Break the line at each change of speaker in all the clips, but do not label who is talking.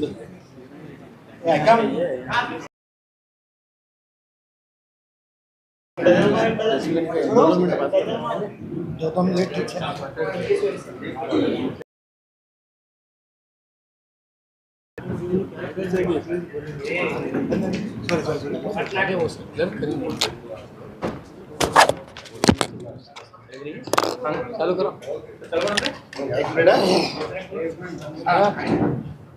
the, जो तुम late चालू करो।
एक मिनट हाँ।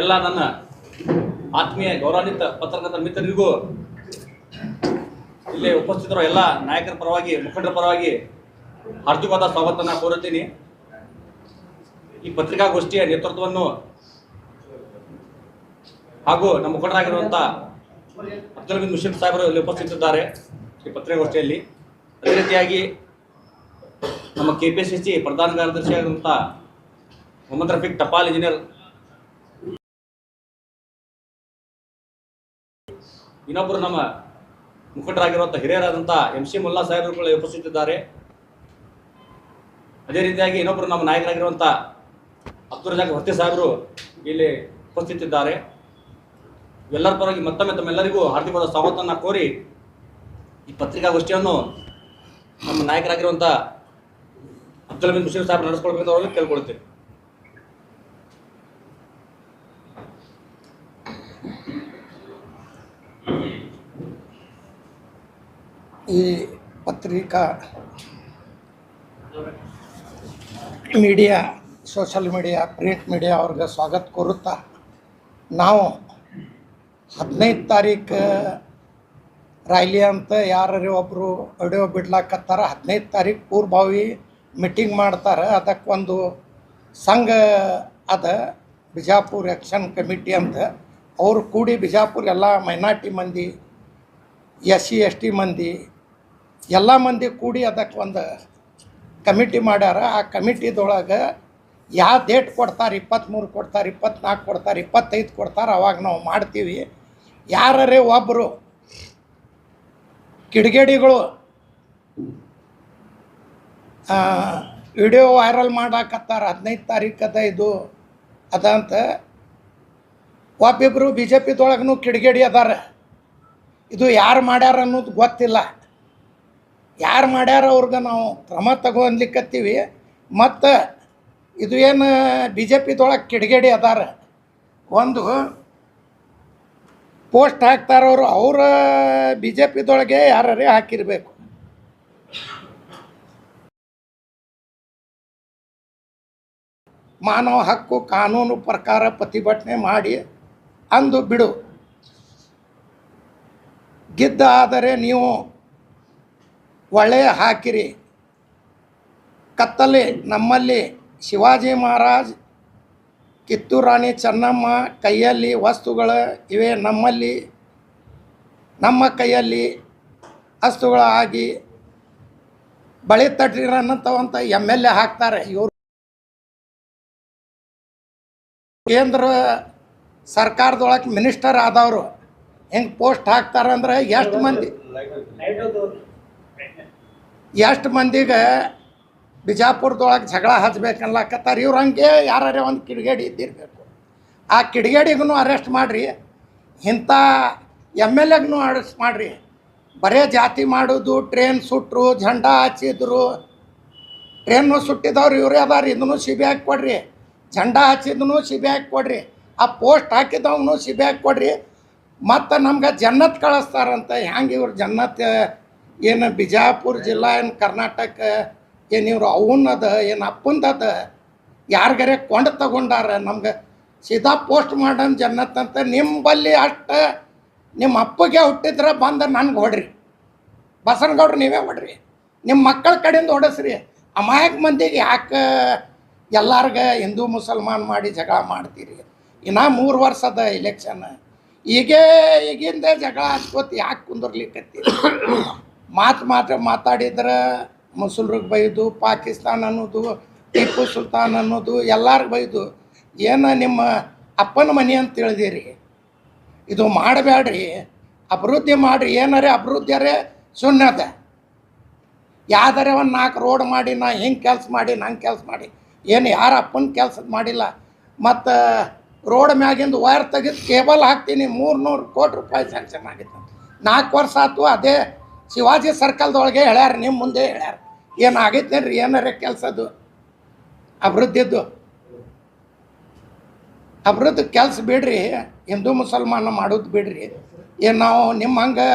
ಎಲ್ಲ ನನ್ನ ಆತ್ಮೀಯ ಗೌರವಾನ್ವಿತ ಪತ್ರಕರ್ತ ಮಿತ್ರರಿಗೂ, ಇಲ್ಲಿ ಉಪಸ್ಥಿತರು ಎಲ್ಲ ನಾಯಕರ ಪರವಾಗಿ, ಮುಖಂಡರ ಪರವಾಗಿ ಹಾರ್ದಿಕವಾದ ಸ್ವಾಗತನ ಕೋರುತ್ತೀನಿ. ಈ ಪತ್ರಿಕಾಗೋಷ್ಠಿಯ ನೇತೃತ್ವವನ್ನು ಹಾಗೂ ನಮ್ಮ ಮುಖಂಡರಾಗಿರುವಂಥ ಅಬ್ದುಲ್ ಮುಷಿಫ್ ಸಾಹೇಬರು ಇಲ್ಲಿ ಉಪಸ್ಥಿತಿದ್ದಾರೆ ಈ ಪತ್ರಿಕಾಗೋಷ್ಠಿಯಲ್ಲಿ. ಅದೇ ರೀತಿಯಾಗಿ ನಮ್ಮ ಕೆ ಪಿ ಸಿ ಸಿ ಪ್ರಧಾನ ಕಾರ್ಯದರ್ಶಿಯಾಗಿರುವಂಥ ಮೊಹಮ್ಮದ್ ರಫೀಕ್ ಟಪಾಲ್ ಇಂಜಿನಿಯರ್ ಇನ್ನೊಬ್ಬರು ನಮ್ಮ ಮುಖಂಡರಾಗಿರುವಂಥ ಹಿರಿಯರಾದಂತಹ ಎಂ ಸಿ ಮುಲ್ಲಾ ಸಾಹೇಬರುಗಳು ಉಪಸ್ಥಿತಿದ್ದಾರೆ. ಅದೇ ರೀತಿಯಾಗಿ ಇನ್ನೊಬ್ಬರು ನಮ್ಮ ನಾಯಕರಾಗಿರುವಂತಹ ಅಬ್ದುಲ್ ರಜಾಕ್ ಹೊರ್ತಿ ಸಾಹೇಬರು ಇಲ್ಲಿ ಉಪಸ್ಥಿತಿದ್ದಾರೆ. ಎಲ್ಲರ ಪರವಾಗಿ ಮತ್ತೊಮ್ಮೆ ತಮ್ಮೆಲ್ಲರಿಗೂ ಹಾರ್ದಿಕವಾದ ಸ್ವಾಗತವನ್ನು ಕೋರಿ ಈ ಪತ್ರಿಕಾಗೋಷ್ಠಿಯನ್ನು ನಮ್ಮ ನಾಯಕರಾಗಿರುವಂಥ ಅಬ್ದುಲ್ ಹಮೀದ್ ಮುಷೀರ್ ಸಾಹೇಬ್ ನಡೆಸ್ಕೊಳ್ಬೇಕು ಅವ್ರಿಗೆ ಕೇಳ್ಕೊಳ್ತೇವೆ
ಈ ಪತ್ರಿಕಾ media, social media, print media ಅವ್ರಿಗೆ ಸ್ವಾಗತ ಕೋರುತ್ತಾ ನಾವು ಹದಿನೈದು ತಾರೀಕು ರಾಯ್ಲಿ ಅಂತ ಯಾರು ಒಬ್ಬರು ಅಡಿಯೋ ಬಿಡ್ಲಾಕತ್ತಾರ, ಹದಿನೈದು ತಾರೀಕು ಪೂರ್ವಭಾವಿ ಮೀಟಿಂಗ್ ಮಾಡ್ತಾರೆ. ಅದಕ್ಕೊಂದು ಸಂಘ ಅದ, ಬಿಜಾಪುರ್ ಆ್ಯಕ್ಷನ್ ಕಮಿಟಿ ಅಂತ. ಅವರು ಕೂಡಿ ಬಿಜಾಪುರ್ ಎಲ್ಲ ಮೈನಾರ್ಟಿ ಮಂದಿ ಎಸ್ ಸಿ ಎಸ್ ಟಿ ಮಂದಿ, ಎಲ್ಲ ಮಂದಿ ಕೂಡಿ ಅದಕ್ಕೆ ಒಂದು ಕಮಿಟಿ ಮಾಡ್ಯಾರ. ಆ ಕಮಿಟಿದೊಳಗೆ ಯಾವ ಡೇಟ್ ಕೊಡ್ತಾರೆ ಇಪ್ಪತ್ತ್ಮೂರು ಕೊಡ್ತಾರೆ ಇಪ್ಪತ್ತ್ನಾಲ್ಕು ಕೊಡ್ತಾರೆ, ಇಪ್ಪತ್ತೈದು ಕೊಡ್ತಾರೆ, ಅವಾಗ ನಾವು ಮಾಡ್ತೀವಿ. ಯಾರರೇ ಒಬ್ಬರು ಕಿಡಿಗೇಡಿಗಳು ವಿಡಿಯೋ ವೈರಲ್ ಮಾಡಾಕತ್ತಾರ, ಹದಿನೈದು ತಾರೀಕು ಅದ ಇದು, ಅದ ಅಂತ. ಒಬ್ಬಿಬ್ಬರು ಬಿ ಜೆ ಪಿದೊಳಗೂ ಕಿಡಿಗೇಡಿ ಅದಾರ. ಇದು ಯಾರು ಮಾಡ್ಯಾರ ಅನ್ನೋದು ಗೊತ್ತಿಲ್ಲ. ಯಾರು ಮಾಡ್ಯಾರ ಅವ್ರಿಗೆ ನಾವು ಕ್ರಮ ತಗೊಳ್ಲಿಕ್ಕತ್ತೀವಿ ಮತ್ತು ಇದು ಏನು ಬಿ ಜೆ ಪಿದೊಳಗೆ ಕಿಡಿಗೇಡಿ ಅದಾರ. ಒಂದು ಪೋಸ್ಟ್ ಹಾಕ್ತಾರವರು, ಅವರ ಬಿ ಜೆ ಪಿದೊಳಗೆ ಯಾರೇ ಹಾಕಿರಬೇಕು. ಮಾನವ ಹಕ್ಕು ಕಾನೂನು ಪ್ರಕಾರ ಪ್ರತಿಭಟನೆ ಮಾಡಿ ಅಂದು ಬಿಡು. ಗಿದ್ದ ಆದರೆ ನೀವು ಒಳ್ಳೆಯ ಹಾಕಿರಿ. ಕತ್ತಲೆ ನಮ್ಮಲ್ಲಿ, ಶಿವಾಜಿ ಮಹಾರಾಜ್ ಕಿತ್ತೂರು ರಾಣಿ ಚೆನ್ನಮ್ಮ ಕೈಯಲ್ಲಿ ವಸ್ತುಗಳು ಇವೆ. ನಮ್ಮಲ್ಲಿ, ನಮ್ಮ ಕೈಯಲ್ಲಿ ವಸ್ತುಗಳು ಆಗಿ ಬಳಿ ತಟ್ಟಿರನ್ನಂಥವಂತ ಎಂ ಎಲ್ ಎ ಹಾಕ್ತಾರೆ ಇವರು ಕೇಂದ್ರ ಸರ್ಕಾರದೊಳಗೆ ಮಿನಿಸ್ಟರ್ ಆದವರು. ಹೆಂಗೆ ಪೋಸ್ಟ್ ಹಾಕ್ತಾರಂದ್ರೆ ಎಷ್ಟು ಮಂದಿ, ಎಷ್ಟು ಮಂದಿಗೆ ಬಿಜಾಪುರದೊಳಗೆ ಜಗಳ ಹಚ್ಬೇಕನ್ಲಕತ್ತಾರ ಇವ್ರು ಹಂಗೆ ಯಾರೇ ಒಂದು ಕಿಡಿಗೇಡಿ ಇದ್ದಿರಬೇಕು. ಆ ಕಿಡಿಗೇಡಿಗೂ ಅರೆಸ್ಟ್ ಮಾಡಿರಿ. ಇಂಥ ಎಂ ಎಲ್ ಎಗ್ನು ಅರೆಸ್ಟ್ ಮಾಡಿರಿ. ಬರೇ ಜಾತಿ ಮಾಡೋದು ಟ್ರೈನ್ ಸುಟ್ಟರು ಝಂಡಾ ಹಚ್ಚಿದ್ರು. ಟ್ರೈನು ಸುಟ್ಟಿದವ್ರು ಇವರೇ ಅದಾರ ಇದನ್ನು ಸಿ ಬಿ ಹಾಕಿ ಕೊಡ್ರಿ. ಝಂಡಾ ಹಚ್ಚಿದ್ನು ಸಿ ಬಿ ಹಾಕಿ ಕೊಡ್ರಿ. ಆ ಪೋಸ್ಟ್ ಹಾಕಿದವನು ಸಿ ಬಿ ಹಾಕಿ ಕೊಡ್ರಿ. ಮತ್ತು ನಮ್ಗೆ ಜನ್ನತ್ ಕಳಿಸ್ತಾರಂತ. ಹೆಂಗೆ ಇವ್ರು ಜನ್ನತ್? ಏನು ಬಿಜಾಪುರ ಜಿಲ್ಲಾ ಏನು ಕರ್ನಾಟಕ ಏನು ಇವ್ರು ಅವನದ ಏನು ಅಪ್ಪಂದದ ಯಾರಿಗರೆ ಕೊಂಡು ತಗೊಂಡಾರ? ನಮ್ಗೆ ಸೀದಾ ಪೋಸ್ಟ್ ಮಾಡನ್ ಜನ್ನತ್ತಂತ ನಿಮ್ಮಲ್ಲಿ ಅಷ್ಟು ನಿಮ್ಮ ಅಪ್ಪಗೆ ಹುಟ್ಟಿದ್ರೆ ಬಂದು ನನ್ಗೆ ಹೊಡ್ರಿ. ಬಸನಗೌಡ್ರು ನೀವೇ ಹೊಡ್ರಿ. ನಿಮ್ಮ ಮಕ್ಕಳ ಕಡೆಯಿಂದ ಹೊಡಸ್ರಿ. ಅಮಾಯಕ ಮಂದಿಗೆ ಯಾಕೆ ಎಲ್ಲಾರ್ಗ ಹಿಂದೂ ಮುಸಲ್ಮಾನ್ ಮಾಡಿ ಜಗಳ ಮಾಡ್ತೀರಿ? ಇನ್ನೂ ಮೂರು ವರ್ಷದ ಇಲೆಕ್ಷನ್ ಈಗೇ ಈಗಿಂದ ಜಗಳ ಹಚ್ಕೋತ ಯಾಕೆ ಕುಂದರ್ಲಿಕ್ಕತ್ತೀರಿ ಮಾತು ಮಾತ್ರ ಮಾತಾಡಿದ್ರೆ ಮುಸಲ್ರಿಗೆ ಬೈದು, ಪಾಕಿಸ್ತಾನ ಅನ್ನೋದು, ಟಿಪ್ಪು ಸುಲ್ತಾನ್ ಅನ್ನೋದು, ಎಲ್ಲಾರ್ಗೆ ಬೈದು, ಏನು ನಿಮ್ಮ ಅಪ್ಪನ ಮನೆ ಅಂತ ತಿಳಿದಿರಿ. ಇದು ಮಾಡಬೇಡ್ರಿ ಅಭಿವೃದ್ಧಿ ಮಾಡಿರಿ. ಏನಾರೇ ಅಭಿವೃದ್ಧಿಯರೇ ಸುನ್ನದ ಯಾವ್ದಾರೆ ಒಂದು ನಾಲ್ಕು ರೋಡ್ ಮಾಡಿ, ನಾ ಹಿಂಗೆ ಕೆಲಸ ಮಾಡಿ, ನಂಗೆ ಕೆಲಸ ಮಾಡಿ. ಏನು ಯಾರ ಅಪ್ಪನ ಕೆಲಸ ಮಾಡಿಲ್ಲ. ಮತ್ತು ರೋಡ್ ಮ್ಯಾಗಿಂದ ವೈರ್ ತೆಗೆದು ಕೇಬಲ್ ಹಾಕ್ತೀನಿ ಮೂರು ನೂರು ಕೋಟಿ ರೂಪಾಯಿ ಸ್ಯಾಂಕ್ಷನ್ ಆಗಿತ್ತು. ನಾಲ್ಕು ವರ್ಷ ಆಯ್ತು, ಅದೇ ಶಿವಾಜಿ ಸರ್ಕಲ್ದೊಳಗೆ ಹೇಳ್ಯಾರ ನಿಮ್ಮ ಮುಂದೆ ಹೇಳ್ಯಾರ. ಏನು ಆಗೈತೇನ್ರಿ ಏನಾರ ಕೆಲಸದ್ದು ಅಭಿವೃದ್ಧಿದ್ದು ಅಭಿವೃದ್ಧಿ ಕೆಲಸ ಬಿಡ್ರಿ, ಹಿಂದೂ ಮುಸಲ್ಮಾನ ಮಾಡೋದು ಬಿಡ್ರಿ. ಏನು ನಾವು ನಿಮ್ಮ ಹಂಗೆ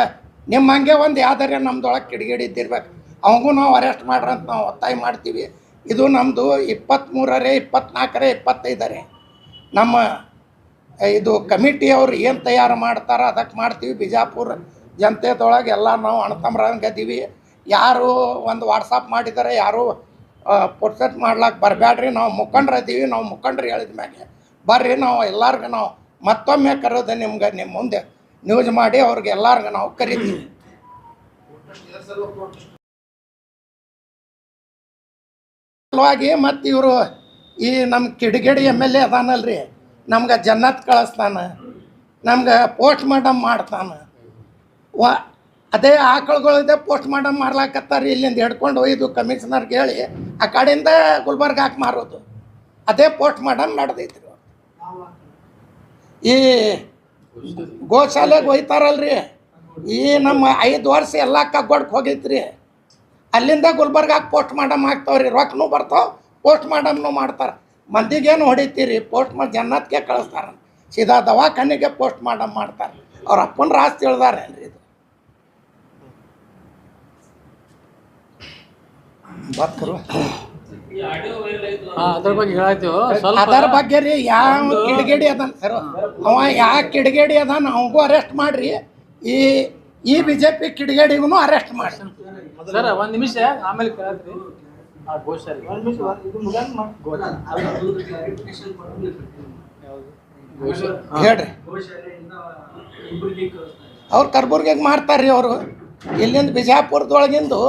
ನಿಮ್ಮ ಹಂಗೆ ಒಂದು ಯಾವ್ದಾರೆ ನಮ್ದೊಳಗೆ ಕಿಡಿಗೇಡಿ ಇದ್ದಿರ್ಬೇಕು. ಅವಂಗೂ ನಾವು ಅರೆಸ್ಟ್ ಮಾಡ್ರಿ ಅಂತ ನಾವು ಒತ್ತಾಯ ಮಾಡ್ತೀವಿ. ಇದು ನಮ್ಮದು ಇಪ್ಪತ್ತ್ಮೂರರೇ ಇಪ್ಪತ್ನಾಲ್ಕರೇ, ಇಪ್ಪತ್ತೈದರೇ. ನಮ್ಮ, ಇದು ಕಮಿಟಿಯವ್ರು ಏನು ತಯಾರು ಮಾಡ್ತಾರೋ ಅದಕ್ಕೆ ಮಾಡ್ತೀವಿ ಬಿಜಾಪುರ. ಜನತೆದೊಳಗೆ ಎಲ್ಲ ನಾವು ಅಣ್ತಮ್ರಂಗದೀವಿ ಯಾರು ಒಂದು ವಾಟ್ಸಪ್ ಮಾಡಿದ್ದಾರೆ ಯಾರು ಪುರ್ಸೆಟ್ ಮಾಡ್ಲಾಕ ಬರಬೇಡ್ರಿ ನಾವು ಮುಖಂಡ್ರದೀವಿ ನಾವು ಮುಖಂಡ್ರು ಹೇಳಿದ ಮ್ಯಾಗೆ ಬರ್ರಿ, ನಾವು ಎಲ್ಲರಿಗೂ ನಾವು ಮತ್ತೊಮ್ಮೆ ಕರೋದು ನಿಮ್ಗೆ ನಿಮ್ಮ ಮುಂದೆ ನ್ಯೂಸ್ ಮಾಡಿ ಅವ್ರಿಗೆ ಎಲ್ಲರಿಗೂ ನಾವು ಕರಿತೀವಿ. ಸಲುವಾಗಿ ಮತ್ತು ಇವರು ಈ ನಮ್ಮ ಕಿಡಿಗೇಡಿ ಎಂ ಎಲ್ ಎ ಅದಾನಲ್ರಿ, ನಮ್ಗೆ ಜನ್ನತ್ ಕಳಿಸ್ತಾನೆ, ನಮ್ಗೆ ಪೋಸ್ಟ್ ಮಾರ್ಟಮ್ ಮಾಡ್ತಾನ. ವ, ಅದೇ ಆಕಳುಗಳಿದೆ ಪೋಸ್ಟ್ ಮಾರ್ಟಮ್ ಮಾಡ್ಲಾಕತ್ತಾರೆ ಇಲ್ಲಿಂದ ಹಿಡ್ಕೊಂಡು ಒಯ್ದು ಕಮಿಷನರ್ಗೆ ಹೇಳಿ. ಆ ಕಡೆಯಿಂದ ಗುಲ್ಬರ್ಗ ಹಾಕಿ ಮಾರೋದು. ಅದೇ ಪೋಸ್ಟ್ ಮಾರ್ಟಮ್ ನಡೆದೈತ್ರಿ ಈ ಗೋಶಾಲೆಗೆ ಹೋಯ್ತಾರಲ್ರಿ. ಈ ನಮ್ಮ ಐದು ವರ್ಷ ಎಲ್ಲ ಕಗ್ಗೊಡ್ಕೆ ಹೋಗೈತ್ರಿ. ಅಲ್ಲಿಂದ ಗುಲ್ಬರ್ಗಾಗೆ ಪೋಸ್ಟ್ ಮಾಡಮ್ ಹಾಕ್ತಾವ್ರಿ. ರೊಕ್ಕನೂ ಬರ್ತಾವೆ ಪೋಸ್ಟ್ ಮಾಡಮ್ನು ಮಾಡ್ತಾರೆ. ಮಂದಿಗೇನು ಹೊಡಿತೀರಿ? ಪೋಸ್ಟ್ ಮಾಡಿ ಜನ್ನತ್ಗೆ ಕಳಿಸ್ತಾರ. ಸೀದಾ ದವಾಖಾನೆಗೆ ಪೋಸ್ಟ್ ಮಾಡಮ್ ಮಾಡ್ತಾರೆ. ಅವ್ರ ಅಪ್ಪನ ರಾಸ್ತಿ ಹೇಳ್ದಾರೆ ಅಲ್ರಿ ಇದು? ಬತ್ಕರು
ಕರು ಅದ್ರ ಬಗ್ಗೆ ಹೇಳಾಯ್ತು. ಸ್ವಲ್ಪ
ಅದರ ಬಗ್ಗೆ ರೀ ಯಾವ ಕಿಡಿಗೇಡಿ ಅದಾನ ಸರ್ ಅವ ಯಾ ಕಿಡಿಗೇಡಿ ಅದಾನ ಅವಗೂ ಅರೆಸ್ಟ್ ಮಾಡ್ರಿ. ಈ ಈ ಬಿ ಜೆ ಪಿ ಕಿಡಿಗೇಡಿಗೂ ಅರೆಸ್ಟ್ ಮಾಡಿ
ಸರ್ ಒಂದ್ ನಿಮಿಷ ಆಮೇಲೆ ಕೇಳತ್ರಿ. ಆ.
ಹೇಳ್ರಿ. ಅವ್ರು ಕರ್ಬುರ್ಗಿಗೆ ಮಾಡ್ತಾರ್ರಿ ಅವರು. ಇಲ್ಲಿಂದ ಬಿಜಾಪುರದೊಳಗಿಂದು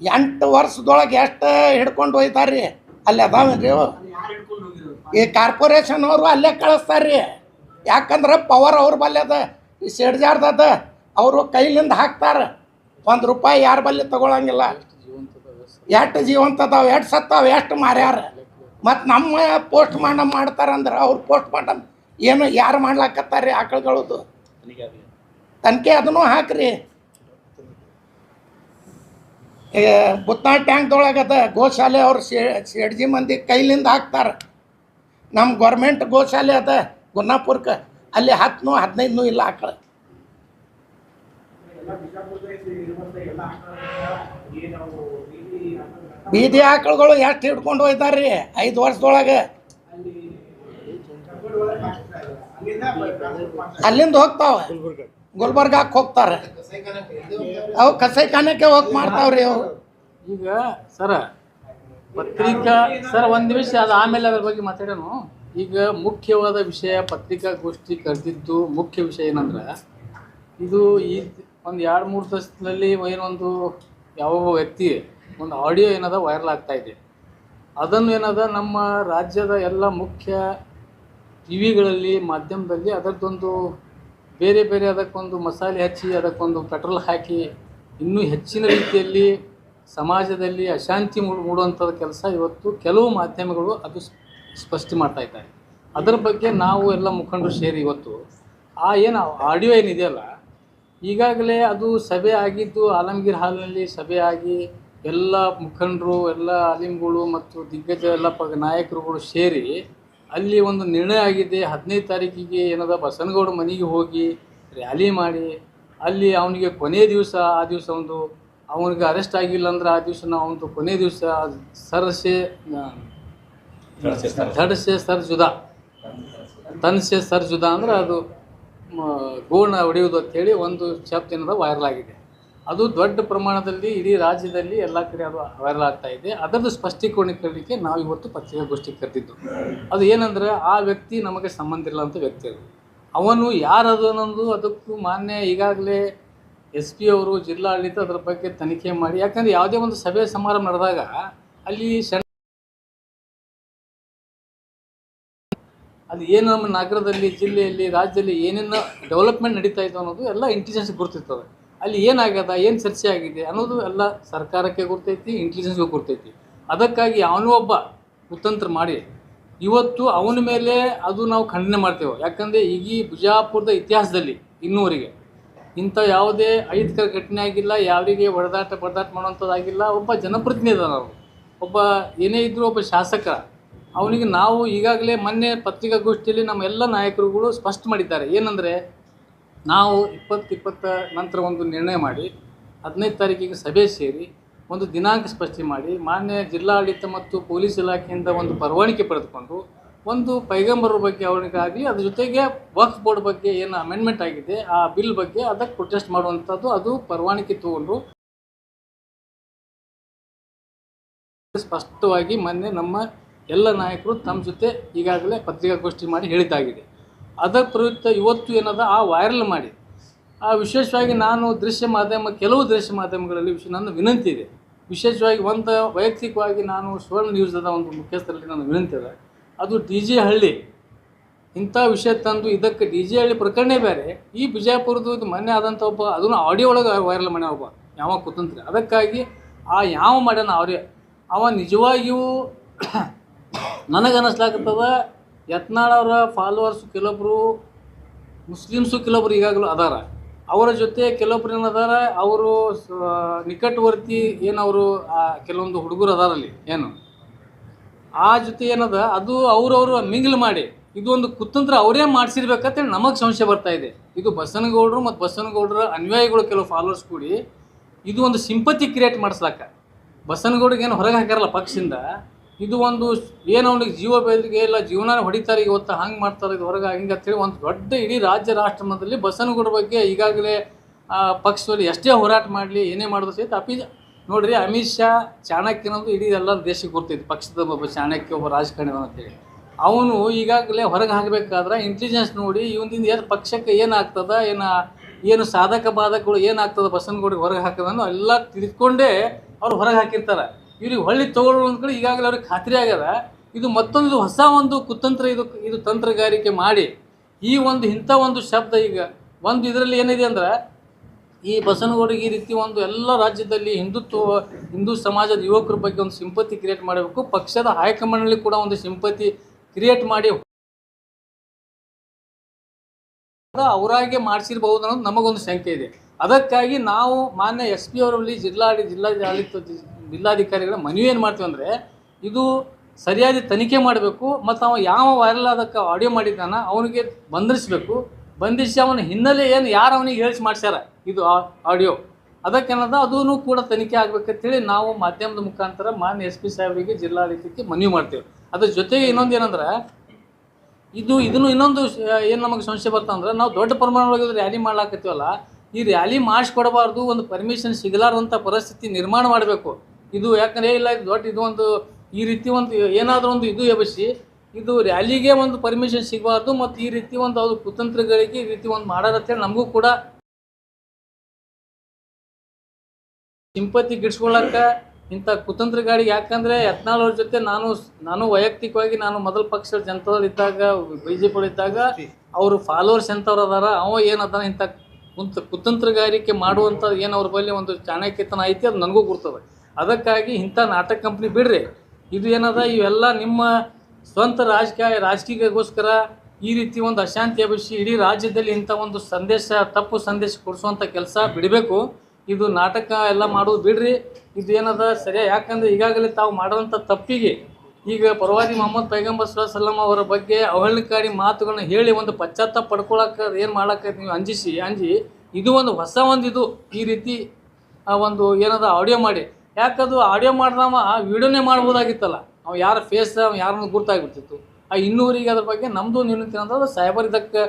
ಎಂಟು ವರ್ಷದೊಳಗೆ ಎಷ್ಟು ಹಿಡ್ಕೊಂಡು ಹೋಯ್ತಾರ್ರಿ? ಅಲ್ಲಿ ಅದಾವೇನ್ರಿ ಈ ಕಾರ್ಪೊರೇಷನ್ ಅವರು ಅಲ್ಲೇ ಕಳಿಸ್ತಾರ್ರಿ. ಯಾಕಂದ್ರೆ ಪವರ್ ಅವ್ರ ಬಲ್ಲಿ ಅದ. ಈ ಸಿಡ್ಜಾರ್ದದ ಅವರು ಕೈಲಿಂದ ಹಾಕ್ತಾರ. ಒಂದು ರೂಪಾಯಿ ಯಾರ ಬಲ್ಲಿ ತಗೊಳಂಗಿಲ್ಲ. ಎಷ್ಟು ಜೀವಂತ ಅದಾವ, ಎಷ್ಟು ಸತ್ತಾವ, ಎಷ್ಟು ಮಾರ್ಯಾರ. ಮತ್ತು ನಮ್ಮ ಪೋಸ್ಟ್ ಮಾರ್ಟಮ್ ಮಾಡ್ತಾರಂದ್ರೆ ಅವ್ರು ಪೋಸ್ಟ್ ಮಾರ್ಟಮ್ ಏನು ಯಾರು ಮಾಡ್ಲಾಕತ್ತಾರ್ರಿ ಆಕಳುಗಳದು? ತನಿಖೆ ಅದನ್ನು ಹಾಕ್ರಿ. ಬುತ್ನಾಳ್ ಟ್ಯಾಂಕ್ದೊಳಗೆ ಅದ. ಗೋಶಾಲೆ ಅವ್ರು ಶೆಡ್ಜಿ ಮಂದಿ ಕೈಲಿಂದ ಹಾಕ್ತಾರೆ. ನಮ್ಮ ಗೌರ್ಮೆಂಟ್ ಗೋಶಾಲೆ ಅದ, ಗುನ್ನಾಪುರ್ಕ. ಅಲ್ಲಿ ಹತ್ತನು ಹದಿನೈದನು ಇಲ್ಲ ಆಕಳ ಬೀದಿ ಆಕಳುಗಳು ಎಷ್ಟು ಹಿಡ್ಕೊಂಡು ಹೋಯ್ತಾರ್ರಿ ಐದು ವರ್ಷದೊಳಗೆ? ಅಲ್ಲಿಂದ ಹೋಗ್ತಾವ? ಗುಲ್ಬರ್ಗಾಕ್ ಹೋಗ್ತಾರೆ. ಅವು ಕಸೈಖಾನಕ್ಕೆ ಹೋಗಿ ಮಾಡ್ತಾವ್ರಿ ಅವು.
ಈಗ ಸರ, ಪತ್ರಿಕಾ, ಸರ್, ಒಂದು ನಿಮಿಷ ಅದು ಆಮೇಲೆ ಅದ್ರ ಬಗ್ಗೆ ಮಾತಾಡೋಣ. ಈಗ ಮುಖ್ಯವಾದ ವಿಷಯ ಪತ್ರಿಕಾಗೋಷ್ಠಿ ಕರೆದಿದ್ದು ಮುಖ್ಯ ವಿಷಯ ಏನಂದ್ರೆ, ಇದು ಈ ಒಂದು ಎರಡು ಮೂರು ತಸ್ತಿನಲ್ಲಿ ಏನೊಂದು ಯಾವ ವ್ಯಕ್ತಿ ಒಂದು ಆಡಿಯೋ ಏನದ ವೈರಲ್ ಆಗ್ತಾ ಇದೆ. ಅದನ್ನು ಏನದ ನಮ್ಮ ರಾಜ್ಯದ ಎಲ್ಲ ಮುಖ್ಯ ಟಿ ವಿಗಳಲ್ಲಿ ಮಾಧ್ಯಮದಲ್ಲಿ ಅದರದ್ದೊಂದು ಬೇರೆ ಬೇರೆ ಅದಕ್ಕೊಂದು ಮಸಾಲೆ ಹಚ್ಚಿ ಅದಕ್ಕೊಂದು ಪೆಟ್ರೋಲ್ ಹಾಕಿ ಇನ್ನೂ ಹೆಚ್ಚಿನ ರೀತಿಯಲ್ಲಿ ಸಮಾಜದಲ್ಲಿ ಅಶಾಂತಿ ಮೂಡ್, ಮೂಡುವಂಥದ್ದು ಕೆಲಸ ಇವತ್ತು ಕೆಲವು ಮಾಧ್ಯಮಗಳು ಅದು ಸ್ಪಷ್ಟ ಮಾಡ್ತಾ ಇದ್ದಾರೆ. ಅದರ ಬಗ್ಗೆ ನಾವು ಎಲ್ಲ ಮುಖಂಡರು ಸೇರಿ ಇವತ್ತು ಆ ಏನು ಆಡಿಯೋ ಏನಿದೆಯಲ್ಲ, ಈಗಾಗಲೇ ಅದು ಸಭೆ ಆಗಿದ್ದು ಆಲಮಗೀರ್ ಹಾಲ್ನಲ್ಲಿ ಸಭೆ ಆಗಿ ಎಲ್ಲ ಮುಖಂಡರು, ಎಲ್ಲ ಅಲಿಮ್ಗಳು ಮತ್ತು ದಿಗ್ಗಜ ಎಲ್ಲ ಪ, ನಾಯಕರುಗಳು ಸೇರಿ ಅಲ್ಲಿ ಒಂದು ನಿರ್ಣಯ ಆಗಿದೆ. ಹದಿನೈದು ತಾರೀಕಿಗೆ ಏನದ ಬಸನಗೌಡ ಮನೆಗೆ ಹೋಗಿ ರ್ಯಾಲಿ ಮಾಡಿ, ಅಲ್ಲಿ ಅವನಿಗೆ ಕೊನೆಯ ದಿವಸ, ಆ ದಿವಸ ಒಂದು ಅವನಿಗೆ ಅರೆಸ್ಟ್ ಆಗಿಲ್ಲ ಅಂದ್ರೆ ಆ ದಿವಸ ನಾವು ಅವನದು ಕೊನೆ ದಿವಸ ಸರ್ಸೆ ಧಡ್ಸೆ ಸರ್ ಜುದಾ. ತನ್ಸೆ ಸರ್ ಜುದಾ ಅಂದ್ರೆ ಅದು ಗೋಣ ಹೊಡೆಯುವುದು ಅಂತೇಳಿ ಒಂದು ಶಬ್ದ ಏನದ ವೈರಲ್ ಆಗಿದೆ. ಅದು ದೊಡ್ಡ ಪ್ರಮಾಣದಲ್ಲಿ ಇಡೀ ರಾಜ್ಯದಲ್ಲಿ ಎಲ್ಲ ಕಡೆ ಅದು ವೈರಲ್ ಆಗ್ತಾ ಇದೆ. ಅದರದ್ದು ಸ್ಪಷ್ಟೀಕರಣಕ್ಕೆ ನಾವು ಇವತ್ತು ಪತ್ರಿಕಾಗೋಷ್ಠಿ ಕರೆದಿದ್ದು. ಅದು ಏನಂದ್ರೆ ಆ ವ್ಯಕ್ತಿ ನಮಗೆ ಸಂಬಂಧ ಇಲ್ಲ ಅಂತ ವ್ಯಕ್ತಿ ಅದು. ಅವನು ಯಾರದು ಅನ್ನೋದು ಅದಕ್ಕೂ ಮಾನ್ಯ ಈಗಾಗಲೇ ಎಸ್ ಪಿ ಅವರು ಜಿಲ್ಲಾಡಳಿತ ಅದರ ಬಗ್ಗೆ ತನಿಖೆ ಮಾಡಿ, ಯಾಕಂದ್ರೆ ಯಾವುದೇ ಒಂದು ಸಭೆ ಸಮಾರಂಭ ನಡೆದಾಗ ಅಲ್ಲಿ ಅದು ಏನು ನಮ್ಮ ನಗರದಲ್ಲಿ, ಜಿಲ್ಲೆಯಲ್ಲಿ, ರಾಜ್ಯದಲ್ಲಿ ಏನೇನು ಡೆವಲಪ್ಮೆಂಟ್ ನಡೀತಾ ಇತ್ತು ಅನ್ನೋದು ಎಲ್ಲ ಇಂಟೆಲಿಜೆನ್ಸ್ ಗುರ್ತಿರ್ತದೆ. ಅಲ್ಲಿ ಏನಾಗ್ಯದ ಏನು ಚರ್ಚೆ ಆಗಿದೆ ಅನ್ನೋದು ಎಲ್ಲ ಸರ್ಕಾರಕ್ಕೆ ಗುರ್ತೈತಿ ಇಂಟೆಲಿಜೆನ್ಸ್ಗೂ ಗುರ್ತೈತಿ. ಅದಕ್ಕಾಗಿ ಅವನು ಒಬ್ಬ ಕುತಂತ್ರ ಮಾಡಿ, ಇವತ್ತು ಅವನ ಮೇಲೆ ಅದು ನಾವು ಖಂಡನೆ ಮಾಡ್ತೇವೆ. ಯಾಕಂದರೆ ಈಗ ಬಿಜಾಪುರದ ಇತಿಹಾಸದಲ್ಲಿ ಇನ್ನೂವರೆಗೆ ಇಂಥ ಯಾವುದೇ ಅಹಿತಕರ ಘಟನೆ ಆಗಿಲ್ಲ, ಯಾರಿಗೆ ಹೊಡೆದಾಟ, ಬಡದಾಟ ಮಾಡುವಂಥದ್ದಾಗಿಲ್ಲ ಒಬ್ಬ ಜನಪ್ರತಿನಿಧಿ ನಾವು. ಒಬ್ಬ ಏನೇ ಇದ್ದರೂ ಒಬ್ಬ ಶಾಸಕ, ಅವನಿಗೆ ನಾವು ಈಗಾಗಲೇ ಮೊನ್ನೆ ಪತ್ರಿಕಾಗೋಷ್ಠಿಯಲ್ಲಿ ನಮ್ಮ ಎಲ್ಲ ನಾಯಕರುಗಳು ಸ್ಪಷ್ಟ ಮಾಡಿದ್ದಾರೆ. ಏನಂದರೆ, ನಾವು ಇಪ್ಪತ್ತು ಇಪ್ಪತ್ತ ನಂತರ ಒಂದು ನಿರ್ಣಯ ಮಾಡಿ, ಹದಿನೈದು ತಾರೀಕಿಗೆ ಸಭೆ ಸೇರಿ, ಒಂದು ದಿನಾಂಕ ಸ್ಪಷ್ಟಿ ಮಾಡಿ, ಮಾನ್ಯ ಜಿಲ್ಲಾಡಳಿತ ಮತ್ತು ಪೊಲೀಸ್ ಇಲಾಖೆಯಿಂದ ಒಂದು ಪರವಾನಿಗೆ ಪಡೆದುಕೊಂಡು ಒಂದು ಪೈಗಂಬರ ಬಗ್ಗೆ ಅವನಿಗಾಗಲಿ, ಅದ್ರ ಜೊತೆಗೆ ವಕ್ಫ್ ಬೋರ್ಡ್ ಬಗ್ಗೆ ಏನು ಅಮೆಂಡ್ಮೆಂಟ್ ಆಗಿದೆ, ಆ ಬಿಲ್ ಬಗ್ಗೆ ಅದಕ್ಕೆ ಪ್ರೊಟೆಸ್ಟ್ ಮಾಡುವಂಥದ್ದು ಅದು ಪರವಾನಿಗೆ ತಗೊಂಡು ಸ್ಪಷ್ಟವಾಗಿ ಮೊನ್ನೆ ನಮ್ಮ ಎಲ್ಲ ನಾಯಕರು ತಮ್ಮ ಜೊತೆ ಈಗಾಗಲೇ ಪತ್ರಿಕಾಗೋಷ್ಠಿ ಮಾಡಿ ಹೇಳಿದ್ದಾಗಿದೆ. ಅದರ ಪ್ರಯುಕ್ತ ಇವತ್ತು ಏನದ, ಆ ವೈರಲ್ ಮಾಡಿ. ಆ ವಿಶೇಷವಾಗಿ ನಾನು ದೃಶ್ಯ ಮಾಧ್ಯಮ, ಕೆಲವು ದೃಶ್ಯ ಮಾಧ್ಯಮಗಳಲ್ಲಿ ವಿಷಯ ನನ್ನ ವಿನಂತಿ ಇದೆ. ವಿಶೇಷವಾಗಿ ಒಂದು ವೈಯಕ್ತಿಕವಾಗಿ ನಾನು ಸುವರ್ಣ ನ್ಯೂಸ್ದ ಒಂದು ಮುಖ್ಯಸ್ಥರಲ್ಲಿ ನನ್ನ ವಿನಂತಿ ಇದೆ ಅದು ಡಿ ಜೆ ಹಳ್ಳಿ. ಇಂಥ ವಿಷಯ ತಂದು ಇದಕ್ಕೆ ಡಿ ಜೆ ಹಳ್ಳಿ ಪ್ರಕರಣ ಬೇರೆ. ಈ ಬಿಜಾಪುರದ್ದು ಇದು ಮೊನ್ನೆ ಆದಂಥ ಒಬ್ಬ, ಅದನ್ನು ಆಡಿಯೋ ಒಳಗೆ ವೈರಲ್ ಮಾಡ್ಯಾನ ಒಬ್ಬ, ಯಾವ ಕುತಂತ್ರಿ. ಅದಕ್ಕಾಗಿ ಆ ಯಾವ ಮಾಡ್ಯಾನ ಅವರೇ, ಅವ ನಿಜವಾಗಿಯೂ ನನಗನ್ನಿಸ್ಲಾಕತ್ತದ ಯತ್ನಾಳ್ ಅವರ ಫಾಲೋವರ್ಸ್ ಕೆಲವೊಬ್ಬರು ಮುಸ್ಲಿಮ್ಸು ಕೆಲವೊಬ್ರು ಈಗಾಗಲೂ ಅದಾರ. ಅವರ ಜೊತೆ ಕೆಲವೊಬ್ರು ಏನದಾರ ಅವರು ಸ- ನಿಕಟವರ್ತಿ ಏನವರು ಕೆಲವೊಂದು ಹುಡುಗರು ಅದಾರಲ್ಲಿ, ಏನು? ಆ ಜೊತೆ ಏನದ? ಅದು ಅವ್ರವ್ರು ಮಿಂಗ್ಲ್ ಮಾಡಿ. ಇದು ಒಂದು ಕುತಂತ್ರ ಅವರೇ ಮಾಡಿಸಿರ್ಬೇಕಂತೇಳಿ ನಮಗೆ ಸಂಶಯ ಬರ್ತಾ ಇದೆ. ಇದು ಬಸನಗೌಡರು ಮತ್ತು ಬಸನಗೌಡರ ಅನ್ವಯಗಳು ಕೆಲವು ಫಾಲೋವರ್ಸ್ ಕೂಡಿ ಇದು ಒಂದು ಸಿಂಪತಿ ಕ್ರಿಯೇಟ್ ಮಾಡಿಸ್ಲಾಕ. ಏನು ಹೊರಗೆ ಹಾಕ್ಯಾರಲ್ಲ ಪಕ್ಷದಿಂದ, ಇದು ಒಂದು ಏನು ಅವ್ನಿಗೆ ಜೀವ ಬೆದರಿಗೆ ಇಲ್ಲ ಜೀವನ ಹೊಡಿತಾರೆ, ಇವತ್ತು ಹಂಗೆ ಮಾಡ್ತಾರೆ, ಇದು ಹೊರಗೆ ಹಿಂಗೆ ಅಂತೇಳಿ ಒಂದು ದೊಡ್ಡ ಇಡೀ ರಾಜ್ಯ, ರಾಷ್ಟ್ರ ಮಟ್ಟದಲ್ಲಿ ಬಸನಗೌಡ ಬಗ್ಗೆ ಈಗಾಗಲೇ ಪಕ್ಷದಲ್ಲಿ ಎಷ್ಟೇ ಹೋರಾಟ ಮಾಡಲಿ, ಏನೇ ಮಾಡಿದ್ರು ಸಹಿತ ಅಪಿ ನೋಡ್ರಿ ಅಮಿತ್ ಶಾ ಚಾಣಕ್ಯನಂದು ಇಡೀ ಎಲ್ಲ ದೇಶಕ್ಕೆ ಗೊತ್ತೈತಿ. ಪಕ್ಷದ ಒಬ್ಬ ಚಾಣಕ್ಯ, ಒಬ್ಬ ರಾಜಕಾರಣಿ ಅಂತೇಳಿ ಅವನು ಈಗಾಗಲೇ ಹೊರಗೆ ಹಾಕಬೇಕಾದ್ರೆ ಇಂಟೆಲಿಜೆನ್ಸ್ ನೋಡಿ ಇವನಿಂದ ಏನು ಪಕ್ಷಕ್ಕೆ ಏನಾಗ್ತದ ಏನು ಏನು ಸಾಧಕ ಬಾಧಕಗಳು ಏನಾಗ್ತದ ಬಸನಗೌಡಿಗೆ ಹೊರಗೆ ಹಾಕೋದನ್ನು ಎಲ್ಲ ತಿಳ್ಕೊಂಡೇ ಅವ್ರು ಹೊರಗೆ ಹಾಕಿರ್ತಾರೆ. ಇವ್ರಿಗೆ ಹೊಳ್ಳಿ ತಗೊಳ್ಳೋ ಕಡೆ ಈಗಾಗಲೇ ಅವ್ರಿಗೆ ಖಾತ್ರಿ ಆಗ್ಯದ. ಇದು ಮತ್ತೊಂದು ಹೊಸ ಒಂದು ಕುತಂತ್ರ ಇದು ಇದು ತಂತ್ರಗಾರಿಕೆ ಮಾಡಿ ಈ ಒಂದು ಇಂಥ ಒಂದು ಶಬ್ದ ಈಗ. ಒಂದು ಇದರಲ್ಲಿ ಏನಿದೆ ಅಂದ್ರೆ ಈ ಬಸವನಗೌಡಿಗೆ ಈ ರೀತಿ ಒಂದು ಎಲ್ಲ ರಾಜ್ಯದಲ್ಲಿ ಹಿಂದುತ್ವ, ಹಿಂದೂ ಸಮಾಜದ ಯುವಕರ ಬಗ್ಗೆ ಒಂದು ಸಿಂಪತಿ ಕ್ರಿಯೇಟ್ ಮಾಡಬೇಕು. ಪಕ್ಷದ ಹೈಕಮಾಂಡ್ನಲ್ಲಿ ಕೂಡ ಒಂದು ಸಿಂಪತಿ ಕ್ರಿಯೇಟ್ ಮಾಡಿ ಅವರಾಗೆ ಮಾಡಿಸಿರ್ಬಹುದು ಅನ್ನೋದು ನಮಗೊಂದು ಶಂಕೆ ಇದೆ. ಅದಕ್ಕಾಗಿ ನಾವು ಮಾನ್ಯ ಎಸ್ ಪಿ ಅವರಲ್ಲಿ ಜಿಲ್ಲಾಡಿ, ಜಿಲ್ಲಾಡಳಿತ ಜಿಲ್ಲಾಧಿಕಾರಿಗಳ ಮನವಿ ಏನು ಮಾಡ್ತೀವಿ ಅಂದರೆ, ಇದು ಸರಿಯಾದ ತನಿಖೆ ಮಾಡಬೇಕು. ಮತ್ತು ಅವ ಯಾವ ವೈರಲ್ ಅದಕ್ಕೆ ಆಡಿಯೋ ಮಾಡಿದ್ದಾನ, ಅವನಿಗೆ ಬಂಧಿಸಬೇಕು. ಬಂಧಿಸಿ ಅವನ ಹಿನ್ನೆಲೆ ಏನು ಯಾರು ಅವನಿಗೆ ಹೇಳಿಸಿ ಮಾಡ್ಸ್ಯಾರ? ಇದು ಆಡಿಯೋ ಅದಕ್ಕೇನದ ಅದೂ ಕೂಡ ತನಿಖೆ ಆಗ್ಬೇಕಂತೇಳಿ ನಾವು ಮಾಧ್ಯಮದ ಮುಖಾಂತರ ಮಾನ್ಯ ಎಸ್ ಪಿ ಸಾಹೇಬರಿಗೆ ಜಿಲ್ಲಾಡಳಿತಕ್ಕೆ ಮನವಿ ಮಾಡ್ತೇವೆ. ಅದ್ರ ಜೊತೆಗೆ ಇನ್ನೊಂದು ಏನಂದ್ರೆ ಇದು, ಇದನ್ನು ಇನ್ನೊಂದು ಏನು ನಮಗೆ ಸಂಶಯ ಬರ್ತಂದ್ರೆ, ನಾವು ದೊಡ್ಡ ಪ್ರಮಾಣದೊಳಗೆ ರ್ಯಾಲಿ ಮಾಡ್ಲಾಕತ್ತೀವಲ್ಲ, ಈ ರ್ಯಾಲಿ ಮಾಡಿಸ್ಕೊಡಬಾರ್ದು, ಒಂದು ಪರ್ಮಿಷನ್ ಸಿಗಲಾರ್ದಂಥ ಪರಿಸ್ಥಿತಿ ನಿರ್ಮಾಣ ಮಾಡಬೇಕು. ಇದು ಯಾಕಂದರೆ, ಇಲ್ಲ ದೊಡ್ಡ, ಇದು ಒಂದು ಈ ರೀತಿ ಒಂದು ಏನಾದರೂ ಒಂದು ಇದು ಎಬಸಿ ಇದು ರ್ಯಾಲಿಗೆ ಒಂದು ಪರ್ಮಿಷನ್ ಸಿಗಬಾರ್ದು ಮತ್ತು ಈ ರೀತಿ ಒಂದು ಅದು ಕುತಂತ್ರಗಳಿಗೆ ಈ ರೀತಿ ಒಂದು ಮಾಡಾರತ್ತೆ ನಮಗೂ ಕೂಡ ಸಿಂಪತಿ ಗಿಡ್ಸ್ಕೊಳಕ್ಕೆ ಇಂಥ ಕುತಂತ್ರಗಾಡಿಗೆ ಯಾಕಂದರೆ ಯತ್ನಾಳ್ ಅವ್ರ ಜೊತೆ ನಾನು ನಾನು ವೈಯಕ್ತಿಕವಾಗಿ ನಾನು ಮೊದಲ ಪಕ್ಷ ಜನತಾದಲ್ಲಿದ್ದಾಗ ಬಿ ಜೆ ಇದ್ದಾಗ ಅವರು ಫಾಲೋವರ್ಸ್ ಎಂಥವ್ರು ಅದಾರ, ಅವ ಏನದಾನ ಇಂಥ ಕುಂತ, ಕುತಂತ್ರಗಾರಿಕೆ ಮಾಡುವಂಥ ಏನು ಅವ್ರ ಬಳಿ ಒಂದು ಚಾಣಕ್ಯತನ ಐತಿ ಅದು ನನಗೂ ಗುರ್ತದೆ. ಅದಕ್ಕಾಗಿ ಇಂಥ ನಾಟಕ ಕಂಪ್ನಿ ಬಿಡ್ರಿ. ಇದು ಏನದ, ಇವೆಲ್ಲ ನಿಮ್ಮ ಸ್ವಂತ ರಾಜಕೀಯ ರಾಜಕೀಯಗೋಸ್ಕರ ಈ ರೀತಿ ಒಂದು ಅಶಾಂತಿ ಅಭಿಷಿ ಇಡೀ ರಾಜ್ಯದಲ್ಲಿ ಇಂಥ ಒಂದು ಸಂದೇಶ, ತಪ್ಪು ಸಂದೇಶ ಕೊಡಿಸುವಂಥ ಕೆಲಸ ಬಿಡಬೇಕು. ಇದು ನಾಟಕ ಎಲ್ಲ ಮಾಡೋದು ಬಿಡ್ರಿ. ಇದು ಏನದ ಸರಿಯಾ? ಯಾಕಂದ್ರೆ ಈಗಾಗಲೇ ತಾವು ಮಾಡೋಂಥ ತಪ್ಪಿಗೆ ಈಗ ಪರವಾದಿ ಮೊಹಮ್ಮದ್ ಪೈಗಂಬರ್ ಸಲ್ಲಂ ಅವರ ಬಗ್ಗೆ ಅವಹೇಳನಕಾರಿ ಮಾತುಗಳನ್ನ ಹೇಳಿ ಒಂದು ಪಶ್ಚಾತ್ತಾಪ ಪಡ್ಕೊಳಕ್ಕೆ ಏನು ಮಾಡೋಕೆ ನೀವು ಅಂಜಿಸಿ, ಅಂಜಿ. ಇದು ಒಂದು ಹೊಸ ಒಂದು ಇದು. ಈ ರೀತಿ ಒಂದು ಏನದ ಆಡಿಯೋ ಮಾಡಿ. ಯಾಕದು ಆಡಿಯೋ ಮಾಡ್ದವ ವಿಡಿಯೋನೇ ಮಾಡ್ಬೋದಾಗಿತ್ತಲ್ಲ. ಅವ ಯಾರ ಫೇಸ್ ಅವ ಯಾರನ್ನು ಗುರ್ತಾಗ್ಬಿಡ್ತಿತ್ತು. ಆ ಇನ್ನೂರಿಗೆ ಅದ್ರ ಬಗ್ಗೆ ನಮ್ಮದು ನಿರ್ಣಯ ಅಂತಂದ್ರೆ ಸೈಬರ್ ಇದಕ್ಕೆ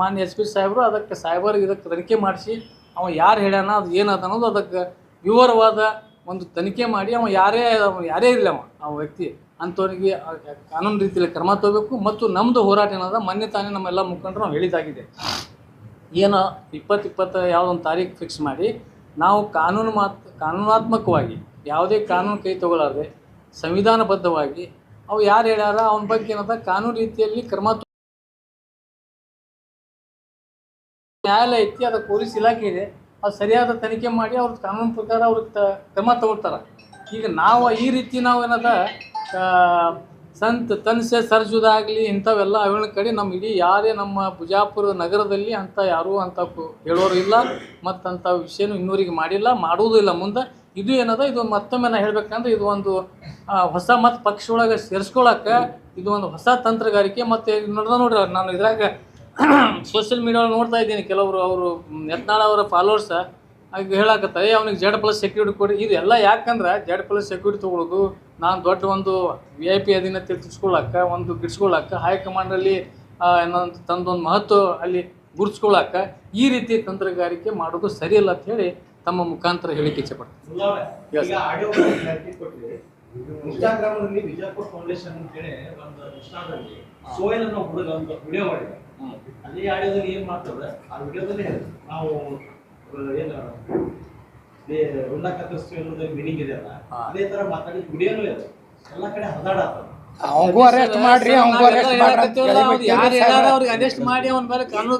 ಮಾನ್ಯ ಎಸ್ ಪಿ ಸಾಹೇಬರು ಅದಕ್ಕೆ ಸೈಬರ್ ಇದಕ್ಕೆ ತನಿಖೆ ಮಾಡಿಸಿ, ಅವ ಯಾರು ಹೇಳ್ಯಾನ, ಅದು ಏನದ ಅನ್ನೋದು ಅದಕ್ಕೆ ವಿವರವಾದ ಒಂದು ತನಿಖೆ ಮಾಡಿ, ಅವ ಯಾರೇ ಯಾರೇ ಇರಲಿ ಅವ, ಆ ವ್ಯಕ್ತಿ. ಅಂಥವ್ರಿಗೆ ಕಾನೂನು ರೀತಿಯಲ್ಲಿ ಕ್ರಮ ತಗೋಬೇಕು ಮತ್ತು ನಮ್ಮದು ಹೋರಾಟ ಏನದ, ಮೊನ್ನೆ ತಾನೇ ನಮ್ಮೆಲ್ಲ ಮುಖಂಡರು ನಾವು ಹೇಳಿದಾಗಿದೆ ಏನು ಇಪ್ಪತ್ತು ಇಪ್ಪತ್ತು ಯಾವುದೊಂದು ತಾರೀಕು ಫಿಕ್ಸ್ ಮಾಡಿ, ನಾವು ಕಾನೂನು ಮಾತ್, ಕಾನೂನಾತ್ಮಕವಾಗಿ ಯಾವುದೇ ಕಾನೂನು ಕೈ ತಗೊಳ್ಳಾರ್ದೆ ಸಂವಿಧಾನಬದ್ಧವಾಗಿ ಅವು ಯಾರು ಹೇಳ್ಯಾರ? ಅವನ ಬಗ್ಗೆ ಏನದ? ಕಾನೂನು ರೀತಿಯಲ್ಲಿ ಕ್ರಮ ನ್ಯಾಯಾಲಯ ಐತಿ, ಅದು ಪೊಲೀಸ್ ಇಲಾಖೆ ಇದೆ. ಅದು ಸರಿಯಾದ ತನಿಖೆ ಮಾಡಿ ಅವ್ರ ಕಾನೂನು ಪ್ರಕಾರ ಅವ್ರಿಗೆ ತ ಕ್ರಮ ತಗೊಳ್ತಾರೆ. ಈಗ ನಾವು ಈ ರೀತಿ ನಾವು ಏನದ ಸಂತ, ತನ್ಸೆ ಸರ್ಜುದಾಗಲಿ ಇಂಥವೆಲ್ಲ ಅವಳ ಕಡೆ ನಮ್ಮ ಇಡೀ ಯಾರೇ ನಮ್ಮ ಬಿಜಾಪುರ ನಗರದಲ್ಲಿ ಅಂತ ಯಾರೂ ಅಂತ ಹೇಳೋರು ಇಲ್ಲ. ಮತ್ತಂಥ ವಿಷಯನೂ ಇನ್ನೂರಿಗೆ ಮಾಡಿಲ್ಲ ಮಾಡುವುದೂ ಇಲ್ಲ ಮುಂದೆ. ಇದು ಏನದ? ಇದು ಮತ್ತೊಮ್ಮೆ ನಾ ಹೇಳ್ಬೇಕಂದ್ರೆ ಇದು ಒಂದು ಹೊಸ ಮತ್ತು ಪಕ್ಷ ಒಳಗೆ ಸೇರಿಸ್ಕೊಳಕ್ಕೆ ಇದು ಒಂದು ಹೊಸ ತಂತ್ರಗಾರಿಕೆ ಮತ್ತು ನೋಡ್ದ ನೋಡ್ರಿ ನಾನು ಇದ್ರಾಗ ಸೋಷಿಯಲ್ ಮೀಡಿಯಾ ನೋಡ್ತಾ ಇದ್ದೀನಿ. ಕೆಲವರು ಅವರು ಯತ್ನಾಳ ಅವರ ಫಾಲೋವರ್ಸ ಆಗ ಹೇಳಾಕತ್ತಾರೆ. ಅವ್ನಿಗೆ ಜೆಡ್ ಪ್ಲಸ್ ಸೆಕ್ಯೂರಿಟಿ ಕೊಡಿ. ಇದು ಎಲ್ಲ ಯಾಕಂದ್ರೆ ಜೆಡ್ ಪ್ಲಸ್ ಸೆಕ್ಯೂರಿಟಿ ತೊಗೊಳೋದು, ನಾನು ದೊಡ್ಡ ಒಂದು ವಿ ಐ ಪಿ ಅಧೀನತೆ ತಿಳ್ಸ್ಕೊಳಕ್ಕೆ ಒಂದು ಗಿಡ್ಸ್ಕೊಳಕ್ಕೆ ಹೈಕಮಾಂಡಲ್ಲಿ ಏನೊಂದು ತಂದೊಂದು ಮಹತ್ವ ಅಲ್ಲಿ ಗುರ್ಸ್ಕೊಳಕ್ಕ ಈ ರೀತಿ ತಂತ್ರಗಾರಿಕೆ ಮಾಡೋದು ಸರಿಯಲ್ಲ ಅಂತ ಹೇಳಿ ತಮ್ಮ ಮುಖಾಂತರ ಹೇಳಿಕೆ ಇಚ್ಛೆ ಪಡ್ತೀನಿ.
ಈಗ ಆಡಿಯೋ ಕೊಟ್ರಿ ಇನ್ಸ್ಟಾಗ್ರಾಮ್ ಅಲ್ಲಿ ಬಿಜಾಪುರ ಫೌಂಡೇಶನ್ ಅಂತೇಳಿ ಒಂದು ಇನ್ಸ್ಟಾದಲ್ಲಿ ಸೋಯಲ್ ಅನ್ನೋ ಹುಡುಗ ಒಂದು ವಿಡಿಯೋ ಮಾಡಿದ. ಅದೇ ಆಡಿಯೋದಲ್ಲಿ ಏನ್ ಮಾಡ್ತಾರೆ ಆ ವಿಡಿಯೋದಲ್ಲಿ ನಾವು ಏನು ಉಲ್ಲ ಕತ್ತರಿಸ್ತೀವಿ ಅನ್ನೋದು ಮೀನಿಂಗ್ ಇದೆ ಅಲ್ಲ? ಅದೇ ತರ ಮಾತಾಡಿದ ವಿಡಿಯೋನು ಇದೆ. ಎಲ್ಲ ಕಡೆ ಹದಾಡ
ಅವಂಗೂ ಅರೆಸ್ಟ್ ಮಾಡ್ರಿ ಅವಂಗೂ ಅರೆಸ್ಟ್ ಮಾಡ್ರಿ
ಯಾರು ಅವ್ರಿಗೆ ಅರೆಸ್ಟ್ ಮಾಡಿ ಅವನ ಮೇಲೆ ಕಾನೂನು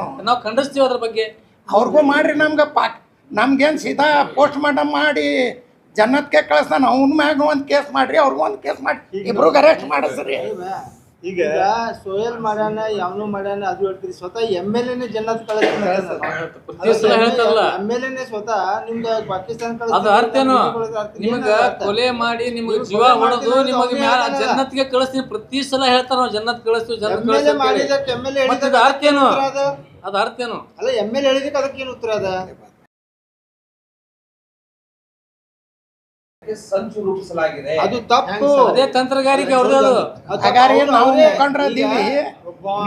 ನಾವು.
ನಾವು ಖಂಡಿಸ್ತೀವಿ ಅದ್ರ ಬಗ್ಗೆ.
ಅವ್ರಿಗೂ ಮಾಡ್ರಿ ನಮ್ಗೆ ಪಾಕ್ ನಮ್ಗೇನು ಸೀದಾ ಪೋಸ್ಟ್ ಮಾರ್ಟಮ್ ಮಾಡಿ ಜನ್ನತ್ಗೆ ಕಳಿಸ್ತಾನೆ ಅವನ ಮ್ಯಾಗ ಒಂದು ಕೇಸ್ ಮಾಡ್ರಿ ಅವ್ರಿಗೂ ಒಂದು ಕೇಸ್ ಮಾಡಿ ಇಬ್ರಿಗೆ ಅರೆಸ್ಟ್ ಮಾಡಿಸ್ರಿ.
ಈಗ ಸೋಯಲ್ ಮಾಡ್ಯಾನ ಯಾವನು ಮಾಡ್ಯಾನ ಅದು ಹೇಳ್ತೀರಿ ಸ್ವತಃ ಎಂ ಎಲ್ ಎನೇ ಜನ್ನತ್ ಎಂ ಎಲ್ ಎನೇ ಸ್ವತಃ ನಿಮ್ಗೆ ಪಾಕಿಸ್ತಾನ
ಅದು ಅರ್ಥ ಏನು? ನಿಮಗ ಕೊಲೆ ಮಾಡಿ ನಿಮಗೆ ಜೀವ ಹೊಡೆದು ನಿಮಗೆ ಮ್ಯಾಲ ಜನ್ನತ್ಗೆ ಕಳಿಸ್ತೀನಿ ಪ್ರತಿ ಸಲ ಹೇಳ್ತಾರ ನಾವು ಜನ್ನತ್ ಕಳಿಸ್ತೀವಿ ಜನ್ನತ್
ಎ
ಕಳಿಸ್ತೀವಿ
ಮಾಡಿದಕ್ಕೆ ಎಂ ಎಲ್ ಎ
ಮತ್ತೆ ಇದು ಅರ್ಥ ಏನು? ಅದು? ಅರ್ಥ ಏನು?
ಅಲ್ಲ ಎಂ ಎಲ್ ಹೇಳಿದಕ್ಕೆ ಅದಕ್ಕೆ ಏನು ಉತ್ತರ ಅದ?
ಸಂಚು ರೂಪಿಸಲಾಗಿದೆ.
ಅದು ತಪ್ಪು.
ಅದೇ ತಂತ್ರಗಾರಿಕೆ ಅವ್ರದ್ದು
ಹಾಗಾದ್ರೆ ನಾವು ಮುಖಂಡರದ್ದೀವಿ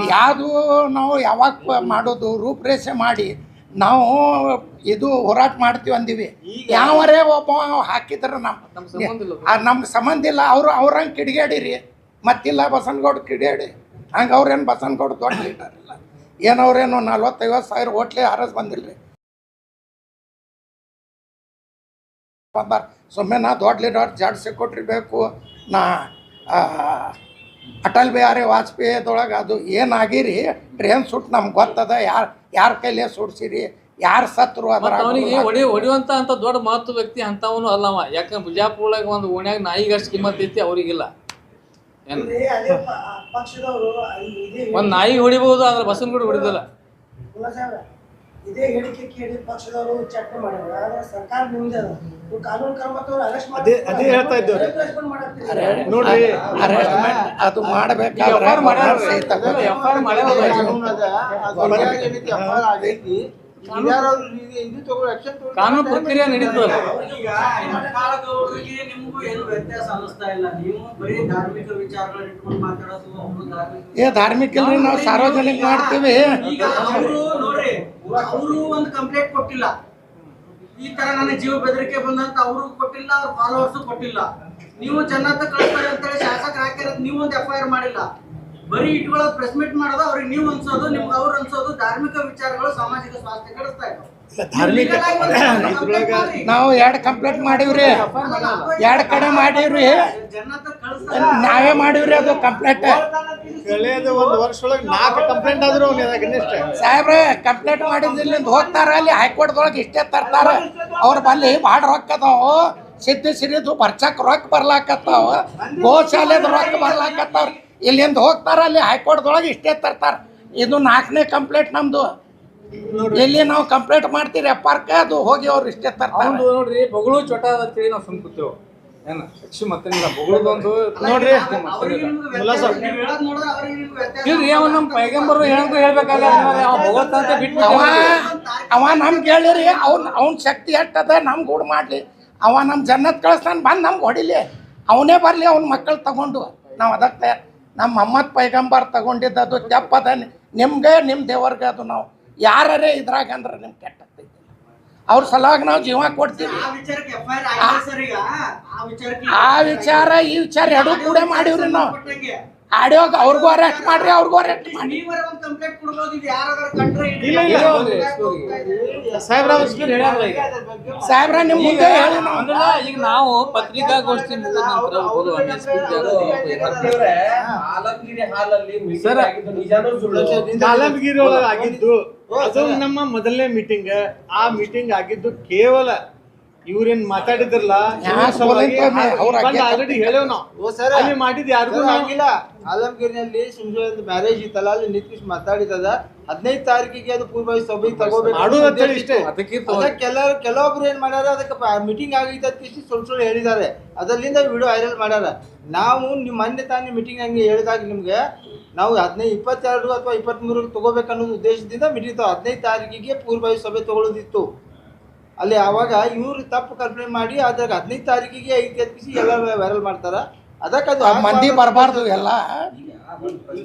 ಯಾವುದು ನಾವು ಯಾವಾಗ ಪ- ಮಾಡೋದು ರೂಪರೇಷೆ ಮಾಡಿ ನಾವು ಇದು ಹೋರಾಟ ಮಾಡ್ತೀವಿ ಅಂದಿವಿ. ಯಾವರೇ ಒಬ್ಬ ಹಾಕಿದ್ರೆ
ನಮ್ ಸಂಬಂಧ ಇಲ್ಲ
ನಮ್ಮ ನಮ್ಗೆ ಸಂಬಂಧ ಇಲ್ಲ. ಅವ್ರು ಅವ್ರಂಗೆ ಕಿಡಿಗೇಡಿರಿ. ಮತ್ತಿಲ್ಲ ಬಸನಗೌಡ ಕಿಡಿಗೇಡಿ. ಹಂಗೆ ಅವ್ರೇನು ಬಸನಗೌಡ ದೊಡ್ಡ ಲೀಡರ್ ಇಲ್ಲ. ಏನವ್ರೇನು ನಲ್ವತ್ತೈವತ್ತು ಸಾವಿರ ಹೋಟ್ಲಿ ಹರಸ್ ಬಂದಿಲ್ಲ ಬಂದಾರ ಸುಮ್ಮನೆ ನಾ ದೊಡ್ಡ ಲೀಡರ್ ಜಾಡ್ ಸೆಕ್ರೆಟ್ರಿ ಬೇಕು ನಾ ಅಟಲ್ ಬಿಹಾರಿ ವಾಜಪೇಯಿದೊಳಗೆ ಅದು ಏನಾಗಿರಿ? ಟ್ರೈನ್ ಸುಟ್ಟು ನಮ್ಗೆ ಗೊತ್ತದ. ಯಾರು ಯಾರ ಕೈಲೇ ಸುಡ್ಸಿರಿ? ಯಾರು ಸತ್ರು ಅದರ
ಅವನಿಗೆ ಹೊಡಿ ಹೊಡಿಯುವಂತ ಅಂತ ದೊಡ್ಡ ಮಹತ್ವ ವ್ಯಕ್ತಿ ಅಂತವನು ಅಲ್ಲವ ಯಾಕಂದ್ರೆ ಬಿಜಾಪುರ ಒಳಗೆ ಒಂದು ಓಣ್ಯಾಗ ನಾಯಿಗೆ ಅಷ್ಟು ಕಿಮ್ಮತ್ ಐತಿ ಅವರಿಗಿಲ್ಲ. ಏನು?
ಅದೇ ಪ- ಪಕ್ಷದವರು ಇದೇ
ಒಂದು ನಾಯಿ ಹೊಡಿಬಹುದು ಆದ್ರೆ ಬಸನ್ ಕೂಡ ಹೊಡಿದಲ್ಲ.
ಇದೇ ಹೇಳಿಕೆ ಕೇಳಿ ಪಕ್ಷದವರು ಚರ್ಚೆ ಮಾಡಿದ್ರು. ಆದ್ರೆ ಸರ್ಕಾರ ನಿಮ್ದೇ ನೀವು ಕಾನೂನು ಕ್ರಮ ತಗೊಂಡು ಅರೆಸ್ಟ್ ಮಾಡಿ
ಅದೇ- ಅದೇ ಹೇಳ್ತಾ ಇದ್ದೇವೆ. ನೋಡ್ರಿ
ಅರೆಸ್ಟ್ಮೆಂಟ್ ಅದು ಮಾಡಬೇಕಾದ್ರೆ
ಕಾನೂನು
ಪ್ರಕ್ರಿಯೆ ನಡೀತದಲ್ಲ
ಈಗ ಸರ್ಕಾರದವರಿಗೆ ನಿಮಗೂ ಏನು ವ್ಯತ್ಯಾಸ ಅನ್ನಿಸ್ತಾ ಇಲ್ಲ? ನೀವು ಬರೀ ಧಾರ್ಮಿಕ ವಿಚಾರಗಳನ್ನ ಇಟ್ಕೊಂಡು ಮಾತಾಡೋದು ಅವರು ಧಾರ್ಮಿಕ
ಏ ಧಾರ್ಮಿಕ ಇಲ್ರಿ ನಾವು ಸಾರ್ವಜನಿಕ ಮಾಡ್ತೀವಿ.
ಈಗ ಅವರು ನೋಡ್ರಿ ಅವರು ಒಂದು ಕಂಪ್ಲೇಂಟ್ ಕೊಟ್ಟಿಲ್ಲ. ಈ ತರ ನನ್ನ ಜೀವ ಬೆದರಿಕೆ ಬಂದಂತ ಅವರು ಕೊಟ್ಟಿಲ್ಲ ಅವ್ರ ಫಾಲೋವರ್ಸ್ ಕೊಟ್ಟಿಲ್ಲ. ನೀವು ಜನ್ನತ್ತ ಕಳಿಸ್ತಾರೆ ಅಂತೇಳಿ ಶಾಸಕರು ಹಾಕಿರೋದು ನೀವು ಒಂದು ಎಫ್ ಐ ಆರ್ ಮಾಡಿಲ್ಲ. ಬರೀ ಇಟ್ಕೊಳ್ಳೋದು ಪ್ರೆಸ್ ಮೀಟ್ ಮಾಡೋದು ಅವ್ರಿಗೆ ನೀವು ಅನ್ಸೋದು ನಿಮ್ಗೆ ಅವ್ರು ಅನ್ಸೋದು ಧಾರ್ಮಿಕ ವಿಚಾರಗಳು ಸಾಮಾಜಿಕ ಸ್ವಾಸ್ಥ್ಯ ಕಡಿಸ್ತಾ ಇದ್ದಾವೆ
ಧಾರ್ಮಿಕ-
ನೀವು
ಎರಡು ಕಂಪ್ಲೇಂಟ್ ಮಾಡಿವ್ರಿ. ಎರಡು ಕಡೆ ಮಾಡಿವ್ರಿ. ನಾವೇ ಮಾಡಿವ್ರಿ ಅದು ಕಂಪ್ಲೇಂಟ್
ಕಳೆದ ಒಂದು ವರ್ಷ ಒಳಗೆ ನಾಲ್ಕು ಕಂಪ್ಲೇಂಟ್ ಆದ್ರು.
ಸಾಹೇಬ್ರೆ ಕಂಪ್ಲೇಂಟ್ ಮಾಡಿದ್ರಿಂದ ಹೋಗ್ತಾರ ಅಲ್ಲಿ ಹೈಕೋರ್ಟ್ದೊಳಗೆ ಇಷ್ಟೇ ತರ್ತಾರ. ಅವ್ರ ಬಲ್ಲಿ ಭಾಳ ರೊಕ್ಕ ಅದಾವು. ಸಿದ್ದು ಸಿರಿದು ಬರ್ಚಕ್ ರೊಕ್ಕ ಬರ್ಲಾಕತ್ತಾವ. ಗೋಶಾಲೆದ ರೊಕ್ಕ ಬರ್ಲಾಕತ್ತಾವ. ಇಲ್ಲಿಂದ ಹೋಗ್ತಾರ ಅಲ್ಲಿ ಹೈಕೋರ್ಟ್ದೊಳಗೆ ಇಷ್ಟೇ ತರ್ತಾರ. ಇದು ನಾಲ್ಕನೇ ಕಂಪ್ಲೇಂಟ್ ನಮ್ದು. ಎಲ್ಲಿ ನಾವು ಕಂಪ್ಲೇಂಟ್ ಮಾಡ್ತೀರಿ ಅಪ್ಪಾರ್ಕ ಅದು ಹೋಗಿ ಅವ್ರು ಇಷ್ಟೇ ತರ್ತಾರೆ.
ನೋಡ್ರಿ ಬಗಳು ಚೊಟ ಅಂತೇಳಿ ನಾವು ಸುಮ್ ಕೂತೇವು. ಏನ ಹೆಚ್ಚು ಮತ್ತೇನಿಲ್ಲ ಬೊಗಳದೊಂದು
ನೋಡ್ರಿ,
ಇಲ್ರಿ ಅವ ನಮ್ಮ ಪೈಗಂಬರು ಹೇಳ್ಬೇಕಾಗಲ್ಲ ಅವ ಭಗವಂತ ಬಿಟ್ಟು
ಅವ ಅವ ನಮ್ಗೆ ಹೇಳಿರಿ ಅವ್ನ ಅವ್ನ ಶಕ್ತಿ ಎಟ್ಟದ ನಮ್ಗೆ ಗೂಡು ಮಾಡಲಿ. ಅವ ನಮ್ಮ ಜನ್ನತ್ ಕಳಿಸ್ತಾನೆ ಬಂದು ನಮ್ಗೆ ಹೊಡಿಲಿ. ಅವನೇ ಬರಲಿ ಅವ್ನ ಮಕ್ಕಳು ತಗೊಂಡು. ನಾವು ಅದಕ್ಕೆ ನಮ್ಮ ಮೊಹಮ್ಮದ್ ಪೈಗಂಬರ್ ತಗೊಂಡಿದ್ದದು ಅದು ತೆಪ್ಪದ ನಿಮ್ಗೆ ನಿಮ್ಮ ದೇವರ್ಗೆ ಅದು ನಾವು. ಯಾರೇ ಇದ್ರಾಗ ಅಂದ್ರೆ ನಿಮ್ಗೆ ಕೆಟ್ಟ ಅವ್ರ ಸಲುವಾಗಿ ನಾವು ಜೀವ ಕೊಡ್ತೀವಿ.
ಆ
ವಿಚಾರ ಈ ವಿಚಾರ ಎರಡೂ ಕೂಡ ಮಾಡಿವ್ರಿ ನಾವು. ಆಡಿಯೋಗ ಅವ್ರಿಗೂ ಅರೆಸ್ಟ್ ಮಾಡ್ರಿ ಅವ್ರಿಗೂ ಅರೆಸ್ಟ್ ಮಾಡಿ.
ಸಾಹೇಬ್ರ
ನಿಮ್ ಮುಂದೆ
ಈಗ ನಾವು ಪತ್ರಿಕಾಗೋಷ್ಠಿ ಮುಗಿದ ನಂತರ
ಆಲಮಗಿರಿ ಆಗಿದ್ದು
ಅದು ನಮ್ಮ ಮೊದಲನೇ ಮೀಟಿಂಗ್ ಆ ಮೀಟಿಂಗ್ ಆಗಿದ್ದು ಕೇವಲ ಇವ್ರೇನ್ ಮಾತಾಡಿದ್ರಲ್ಲ? ಆಲ್ರೆಡಿ ಹೇಳೇವ್ ನಾವು. ಓ ಸರ್
ಅಲ್ಲಿ
ಮಾಡಿದ್ ಯಾರಿಗೂ ಆಗಿಲ್ಲ ಆಲಮಗಿರಿನಲ್ಲಿ ಸುಂಜೋದ್ ಮ್ಯಾರೇಜ್ ಇತ್ತಲ್ಲ ಅಲ್ಲಿ ನಿಂತ್ಕಿಸ್ ಮಾತಾಡಿದದ. ಹದಿನೈದು ತಾರೀಕಿಗೆ ಅದು ಪೂರ್ವ ಸಭೆ ತಗೋಬೇಕು
ಇಷ್ಟೇ.
ಕೆಲವೊಬ್ರು ಏನ್ ಮಾಡ್ಯಾರ ಅದಕ್ಕೆ ಮೀಟಿಂಗ್ ಆಗೈತೆ ಅಂತ ಸುಳ್ಳು ಸುಳ್ಳು ಹೇಳಿದ್ದಾರೆ. ಅದರಿಂದ ವಿಡಿಯೋ ವೈರಲ್ ಮಾಡ್ಯಾರ. ನಾವು ನಿಮ್ ಮೊನ್ನೆ ತಾನೇ ಮೀಟಿಂಗ್ ಹಂಗೆ ಹೇಳಿದಾಗ ನಿಮ್ಗೆ ನಾವು ಹದಿನೈದು ಇಪ್ಪತ್ತೆರಡು ಅಥವಾ ಇಪ್ಪತ್ತ್ಮೂರಕ್ಕೆ ತಗೋಬೇಕನ್ನೋ ಉದ್ದೇಶದಿಂದ ಮೀಟಿಂಗ್ ಹದಿನೈದು ತಾರೀಕಿಗೆ ಪೂರ್ವಭಾವಿ ಸಭೆ ತಗೊಳ್ಳೋದಿತ್ತು. ಅಲ್ಲಿ ಆವಾಗ ಇವ್ರು ತಪ್ಪು ಕಲ್ಪನೆ ಮಾಡಿ ಅದ್ರಾಗ ಹದಿನೈದು ತಾರೀಕಿಗೆ ಐದು ಎತ್ತಿಸಿ ಎಲ್ಲ ವೈರಲ್ ಮಾಡ್ತಾರ. ಅದಕ್ಕೆ ಅದು
ಮಂದಿ ಬರಬಾರ್ದು ಎಲ್ಲ.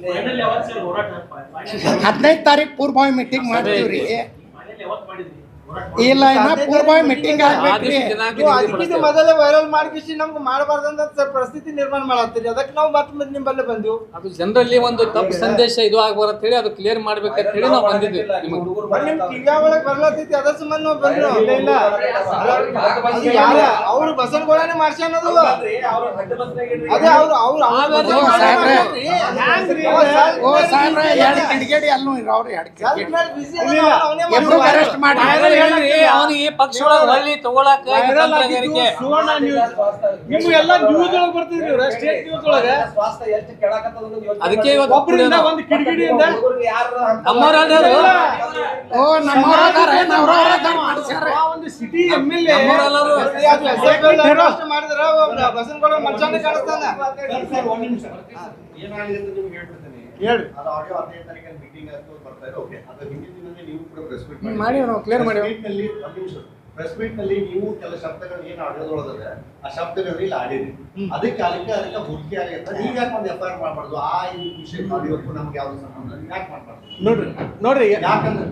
ಫೈನಲ್ ಯಾವತ್ತು ಸರ್ ಹೋರಾಟ ಫೈನಲ್
ಹದಿನೈದು ತಾರೀಕು ಪೂರ್ವ ಮೀಟಿಂಗ್ ಮಾಡ್ತೀವ್ರಿ. ಇಲ್ಲ ಇನ್ನ ಪೂರ್ವಭಾವಿ ಮೀಟಿಂಗ್ ಆಗ್ಬೇಕ್ರಿ
ಅದಕ್ಕಿಂತ. ಮೊದಲೇ ವೈರಲ್ ಮಾಡಿಸಿ ನಮ್ಗೆ ಮಾಡಬಾರ್ದಂತ ಪರಿಸ್ಥಿತಿ ನಿರ್ಮಾಣ ಮಾಡತ್ತೀರಿ ಅದಕ್ಕೆ ನಾವು ಮತ್ತೆ ನಿಮ್ಮಲ್ಲೇ ಬಂದೆವು
ಅದು ಜನರಲ್ಲಿ ಒಂದು ತಪ್ಪು ಸಂದೇಶ ಇದು ಆಗ್ಬಾರ ಹೇಳಿ ಅದು ಕ್ಲಿಯರ್ ಮಾಡ್ಬೇಕಂತ ಹೇಳಿ ನಾವು ಬಂದಿದ್ವಿ
ನಿಮ್ಮ ನಿಮ್ ಟಿವಿಯ ಒಳಗೆ ಬರ್ಲತ್ತೈತಿ ಅದ್ರ ಸಂಬಂಧ ನಾವು ಬಂದ್ರು ಇಲ್ಲ ಇಲ್ಲ ಯಾರ ಅವ್ರು ಬಸವನಗೌಡನೇ ಮಾಡ್ಸಿ ಅನ್ನೋದು ಅದೇ ಅವ್ರು ಅವ್ರು ಅವ್ರು
ಓ, ಸಾಹೇಬ್ರೆ.
ಹ್ಯಾಂಗ್ರಿ?
ಓ ಸಾಹೇಬ್ರ ಎರಡು ಕಿಡಿಗೇಡಿ ಅಲ್ಲೂ ಇರೋರು ಎರಡು ಕಿಡಿಗೇಡಿ. ಅರೆಸ್ಟ್ ಮಾಡಿ
ಹೇಳ್ರಿ, ಅವನಿಗೆ ಪಕ್ಷ ಒಳಗೆ ಹೊಳ್ಳಿ ತಗೊಳಕ
ಸುವರ್ಣ ನ್ಯೂಸ್ ನಿಮ್ಗೆಲ್ಲ ನ್ಯೂಸ್ ಒಳಗೆ ಬರ್ತಿದ್ರಿ ಸ್ಟೇಟ್ ನ್ಯೂಸ್ ಒಳಗೆ
ಸ್ವಾಸ್ಥ್ಯ ಎಷ್ಟು ಕೆಳಕತ್ತದ
ಅದಕ್ಕೆ ಇವತ್ತು
ಒಬ್ಬರಿಂದ ಒಂದು
ಓ ನಮ್ಮವ್ರ ಅದಾರ ಅದಾರ ಮಾಡ್ಸ್ಯಾರ
ಒಂದು ಸಿಟಿ ಎಂ ಎಲ್ ಎ
ನಮ್ಮವ್ರಲ್ಲ ಅವ್ರು?
ಮಾಡಿದ್ರ ಬಸವನಗೌಡ ಮನುಷ್ಯನೇ ನಿಮಿಷ
ಏನಾಗಿದೆ ಅಂತ ನಿಮ್ಗೆ ಹೇಳ್ಬಿಡ್ತೇನೆ
ಹೇಳ್ರಿ.
ಅದು ಆಡಿಯೋ ಹದಿನೈದು ತಾರೀಕಿನ ಮೀಟಿಂಗ್ ಅಂತ ಬರ್ತಾ ಇದೆ ಓಕೆ ಅದು ಹಿಂದಿನ ದಿನನೇ ನೀವು ಕೂಡ ಪ್ರೆಸ್ ಮೀಟ್
ಹ್ಮ್, ಮಾಡಿ ನಾವು ಕ್ಲಿಯರ್ ಮಾಡಿ.
ನಲ್ಲಿ ಒಂದು ನಿಮಿಷ. ಪ್ರೆಸ್ ಮೀಟ್ನಲ್ಲಿ ನೀವು ಕೆಲ ಶಬ್ದಗಳು ಏನು ಆಡಿಯೋದೊಳಗದೆ ಆ ಶಬ್ದಗಳು ಇಲ್ಲಿ ಆಡಿರಿ. ಅದಕ್ಕೆ ಅದಕ್ಕೆ ಅದಕ್ಕೆ ಹುಡುಕಿ ಆಗಿರುತ್ತೆ ನೀವು ಯಾಕೆ ಒಂದು ಎಫ್ ಐ ಆರ್ ಮಾಡಬಾರ್ದು? ಆ ಈ ವಿಷಯ ಆಡಿಯೋಕ್ಕೂ ನಮ್ಗೆ ಯಾವ್ದು ಸಂಬಂಧ ಯಾಕೆ ಮಾಡಬಾರ್ದು?
ನೋಡ್ರಿ ನೋಡ್ರಿ.
ಯಾಕಂದ್ರೆ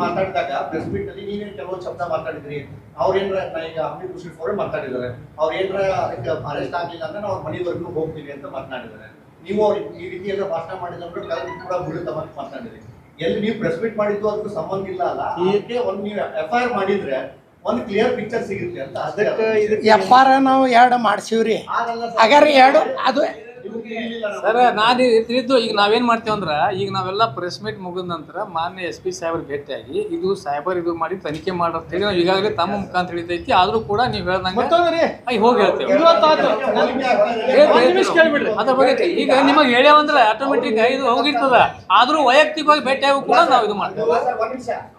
ಮಾತಾಡಿದಾಗ ಪ್ರೆಸ್ ಮೀಟ್ನಲ್ಲಿ ನೀವೇನ್ ಕೆಲವೊಂದು ಶಬ್ದ ಮಾತಾಡಿದ್ರಿ? ಅವ್ರೇನ್ರ ಈಗ ಅಮಿತ್ ಖುಷಿ ಅವರು ಮಾತಾಡಿದ್ದಾರೆ. ಅವ್ರ ಏನ್ರ ಅದಕ್ಕೆ ಅರೆಸ್ಟ್ ಆಗ್ಲಿಲ್ಲ ಅಂದ್ರೆ ಅವ್ರ ಮನೆವರೆಗೂ ಹೋಗ್ತೀವಿ ಅಂತ ಮಾತನಾಡಿದ್ದಾರೆ. ನೀವು ಅವ್ರಿಗೆ ಈ ರೀತಿ ಎಲ್ಲ ಭಾಷಣ ಮಾಡಿದ್ರೆ ಕೂಡ ಬೀಳುತ್ತ ಅಂತ ಮಾತಾಡಿದ್ರಿ ಎಲ್ಲಿ ನೀವು ಪ್ರೆಸ್ ಮೀಟ್ ಮಾಡಿದ್ದು ಅದಕ್ಕೂ ಸಂಬಂಧ ಇಲ್ಲ ಅಲ್ಲ ಅದಕ್ಕೆ ಒಂದು ನೀವು ಎಫ್ ಐ ಆರ್ ಮಾಡಿದ್ರೆ ಒಂದು ಕ್ಲಿಯರ್ ಪಿಕ್ಚರ್ ಸಿಗುತ್ತೆ ಅಂತ
ಅದಕ್ಕೆ
ಎಫ್ ಆರ್ ನಾವು ಎರಡು ಮಾಡ್ಸೀವ್ರಿ
ಆಗಲ್ಲ ಸರ್.
ಹಾಗಾದ್ರೆ ಎರಡು ಅದು.
ಸರ್ ನಾನು ಇರ್ತಿದ್ದು ಈಗ ನಾವೇನ್ ಮಾಡ್ತೇವೆ ಅಂದ್ರೆ ಈಗ ನಾವೆಲ್ಲ ಪ್ರೆಸ್ ಮೀಟ್ ಮುಗಿದ ನಂತರ ಮಾನ್ಯ ಎಸ್ ಪಿ ಸಾಹೇಬ್ರ ಭೇಟಿಯಾಗಿ ಇದು ಸಾಹೇಬರ್ ಇದು ಮಾಡಿ ತನಿಖೆ ಹೇಳಿ ನಾವು ಈಗಾಗಲೇ ತಮ್ಮ ಮುಖಾಂತರ ಹೇಳಿದೈತಿ ಆದ್ರೂ ಕೂಡ ನೀವು ಹೇಳ್ದಂಗ ಹೋಗಿ ಹೇಳ್ತೇವೆ. ಅದ್ರ ಬಗ್ಗೆ ಈಗ ನಿಮಗೆ ಹೇಳ್ಯಾವಂದ್ರೆ ಆಟೋಮೆಟಿಕ್ ಇದು ಹೋಗಿರ್ತದ. ಆದ್ರೂ ವೈಯಕ್ತಿಕವಾಗಿ ಭೇಟಿಯಾಗೂ ಕೂಡ ನಾವು ಇದು ಮಾಡ್ತೇವೆ.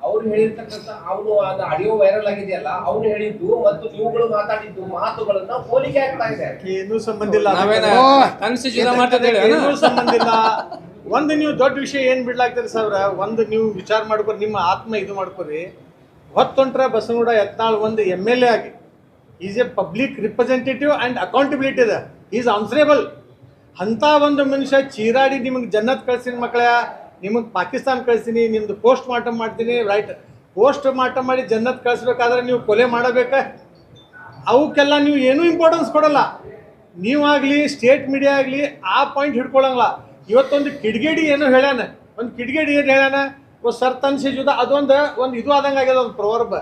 ಅವ್ರು ಹೇಳಿರ್ತಕ್ಕಂಥ ಅವನು ಅದು ಆಡಿಯೋ ವೈರಲ್ ಆಗಿದೆಯಲ್ಲ ಅವ್ರು ಹೇಳಿದ್ದು ಮತ್ತು ನೀವುಗಳು ಮಾತಾಡಿದ್ದು ಮಾತುಗಳನ್ನ ಹೋಲಿಕೆ ಆಗ್ತಾ ಇದೆ.
ಏನೂ ಸಂಬಂಧ ಇಲ್ಲ ಏನೂ ಸಂಬಂಧ ಇಲ್ಲ ಒಂದು ನೀವು ದೊಡ್ಡ ವಿಷಯ ಏನ್ ಬಿಡ್ಲಾಗ್ತದೆ ಸಾವಿರ? ಒಂದು ನೀವು ವಿಚಾರ ಮಾಡ್ಕೊರಿ ನಿಮ್ಮ ಆತ್ಮ ಇದು ಮಾಡ್ಕೊರಿ. ಹೊತ್ತೊಂಟ್ರ ಬಸವನಗೌಡ ಯತ್ನಾಳ್ ಒಂದು ಎಂ ಎಲ್ ಎ ಆಗಿ. Is a public representative and accountability ಇದೆ ಈಸ್ ಆನ್ಸರೇಬಲ್ ಅಂಥ ಒಂದು ಮನುಷ್ಯ ಚೀರಾಡಿ ನಿಮಗೆ ಜನ್ನತ್ ಕಳ್ಸಿನ ಮಕ್ಕಳ ನಿಮಗೆ ಪಾಕಿಸ್ತಾನ ಕಳಿಸ್ತೀನಿ ನಿಮ್ದು ಪೋಸ್ಟ್ ಮಾರ್ಟಮ್ ಮಾಡ್ತೀನಿ ರೈಟ್ ಪೋಸ್ಟ್ ಮಾರ್ಟಮ್ ಮಾಡಿ ಜನ್ನತ್ ಕಳಿಸ್ಬೇಕಾದ್ರೆ ನೀವು ಕೊಲೆ ಮಾಡಬೇಕಾ? ಅವಕ್ಕೆಲ್ಲ ನೀವು ಏನೂ ಇಂಪಾರ್ಟೆನ್ಸ್ ಕೊಡಲ್ಲ. ನೀವಾಗಲಿ ಸ್ಟೇಟ್ ಮೀಡಿಯಾ ಆಗಲಿ, ಆ ಪಾಯಿಂಟ್ ಹಿಡ್ಕೊಳಂಗಿಲ್ಲ. ಇವತ್ತೊಂದು ಕಿಡ್ಗೇಡಿ ಏನೋ ಹೇಳ್ಯಾನ. ಒಂದು ಕಿಡ್ಗೇಡಿ ಏನು ಹೇಳ್ಯಾನ? ಸರ್ ತನ್ಸಿ ಜುದ, ಅದೊಂದು, ಒಂದು ಇದು ಆದಂಗೆ ಆಗ್ಯದ, ಒಂದು ಪ್ರವರ್ಬ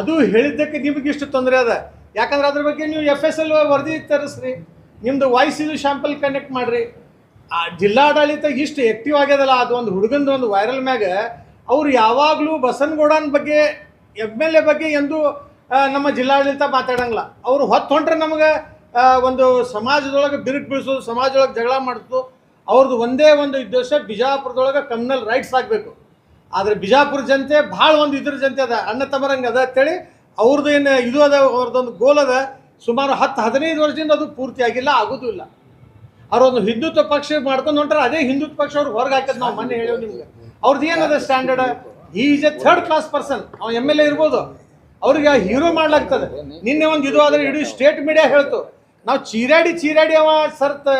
ಅದು ಹೇಳಿದ್ದಕ್ಕೆ ನಿಮಗೆ ಇಷ್ಟು ತೊಂದರೆ ಅದ. ಯಾಕಂದ್ರೆ ಅದ್ರ ಬಗ್ಗೆ ನೀವು ಎಫ್ ಎಸ್ ಎಲ್ ವರದಿ ತರಿಸ್ರಿ. ನಿಮ್ದು ವಾಯ್ಸ್ ಇದು ಶಾಂಪಲ್ ಕನೆಕ್ಟ್ ಮಾಡ್ರಿ. ಆ ಜಿಲ್ಲಾಡಳಿತ ಇಷ್ಟು ಆಕ್ಟಿವ್ ಆಗ್ಯದಲ್ಲ, ಅದು ಒಂದು ಹುಡುಗಂದು ಒಂದು ವೈರಲ್ ಮ್ಯಾಗ, ಅವ್ರು ಯಾವಾಗಲೂ ಬಸನಗೌಡನ ಬಗ್ಗೆ, ಎಂ ಎಲ್ ಎ ಬಗ್ಗೆ ಎಂದು ನಮ್ಮ ಜಿಲ್ಲಾಡಳಿತ ಮಾತಾಡಂಗಿಲ್ಲ. ಅವರು ಹೊತ್ತು ಹೊಂಟ್ರೆ ನಮಗೆ ಒಂದು ಸಮಾಜದೊಳಗೆ ಬಿರುಕು ಬೀಳಿಸೋದು, ಸಮಾಜದೊಳಗೆ ಜಗಳ ಮಾಡಿಸೋದು ಅವ್ರದ್ದು ಒಂದೇ ಒಂದು ಉದ್ದೇಶ ಬಿಜಾಪುರದೊಳಗೆ ಕಮ್ಯುನಲ್ ರೈಟ್ಸ್ ಆಗಬೇಕು. ಆದರೆ ಬಿಜಾಪುರ ಜನತೆ ಭಾಳ ಒಂದು ಇದ್ರ ಜನತೆ ಅದ, ಅಣ್ಣ ತಮ್ಮರಂಗೆ ಅದ ಅಂತೇಳಿ ಅವ್ರದ್ದು ಏನು ಇದು ಅದ ಅವ್ರದ್ದೊಂದು ಗೋಲ್ ಅದ, ಸುಮಾರು ಹತ್ತು ಹದಿನೈದು ವರ್ಷದಿಂದ ಅದು ಪೂರ್ತಿ ಆಗಿಲ್ಲ, ಆಗೋದು ಇಲ್ಲ. ಅವ್ರೊಂದು ಹಿಂದುತ್ವ ಪಕ್ಷ ಮಾಡ್ಕೊಂಡು ಹೊಂಟ್ರೆ ಅದೇ ಹಿಂದುತ್ವ ಪಕ್ಷ ಅವ್ರು ಹೊರಗೆ ಹಾಕದ್ ನಾವು ಮೊನ್ನೆ ಹೇಳೋ ನಿಮ್ಗೆ. ಅವ್ರದ್ದು ಏನದ standard is a third class person ಅವ ಎಂ ಎಲ್ ಎ ಇರ್ಬೋದು. ಅವ್ರಿಗೆ ಹೀರೋ ಮಾಡ್ಲಾಗ್ತದೆ. ನಿನ್ನೆ ಒಂದು ಇದು ಆದರೆ ಇಡೀ ಸ್ಟೇಟ್ ಮೀಡಿಯಾ ಹೇಳ್ತು. ನಾವು ಚೀರಾಡಿ ಚೀರಾಡಿ ಅವ ಸರ್ತ್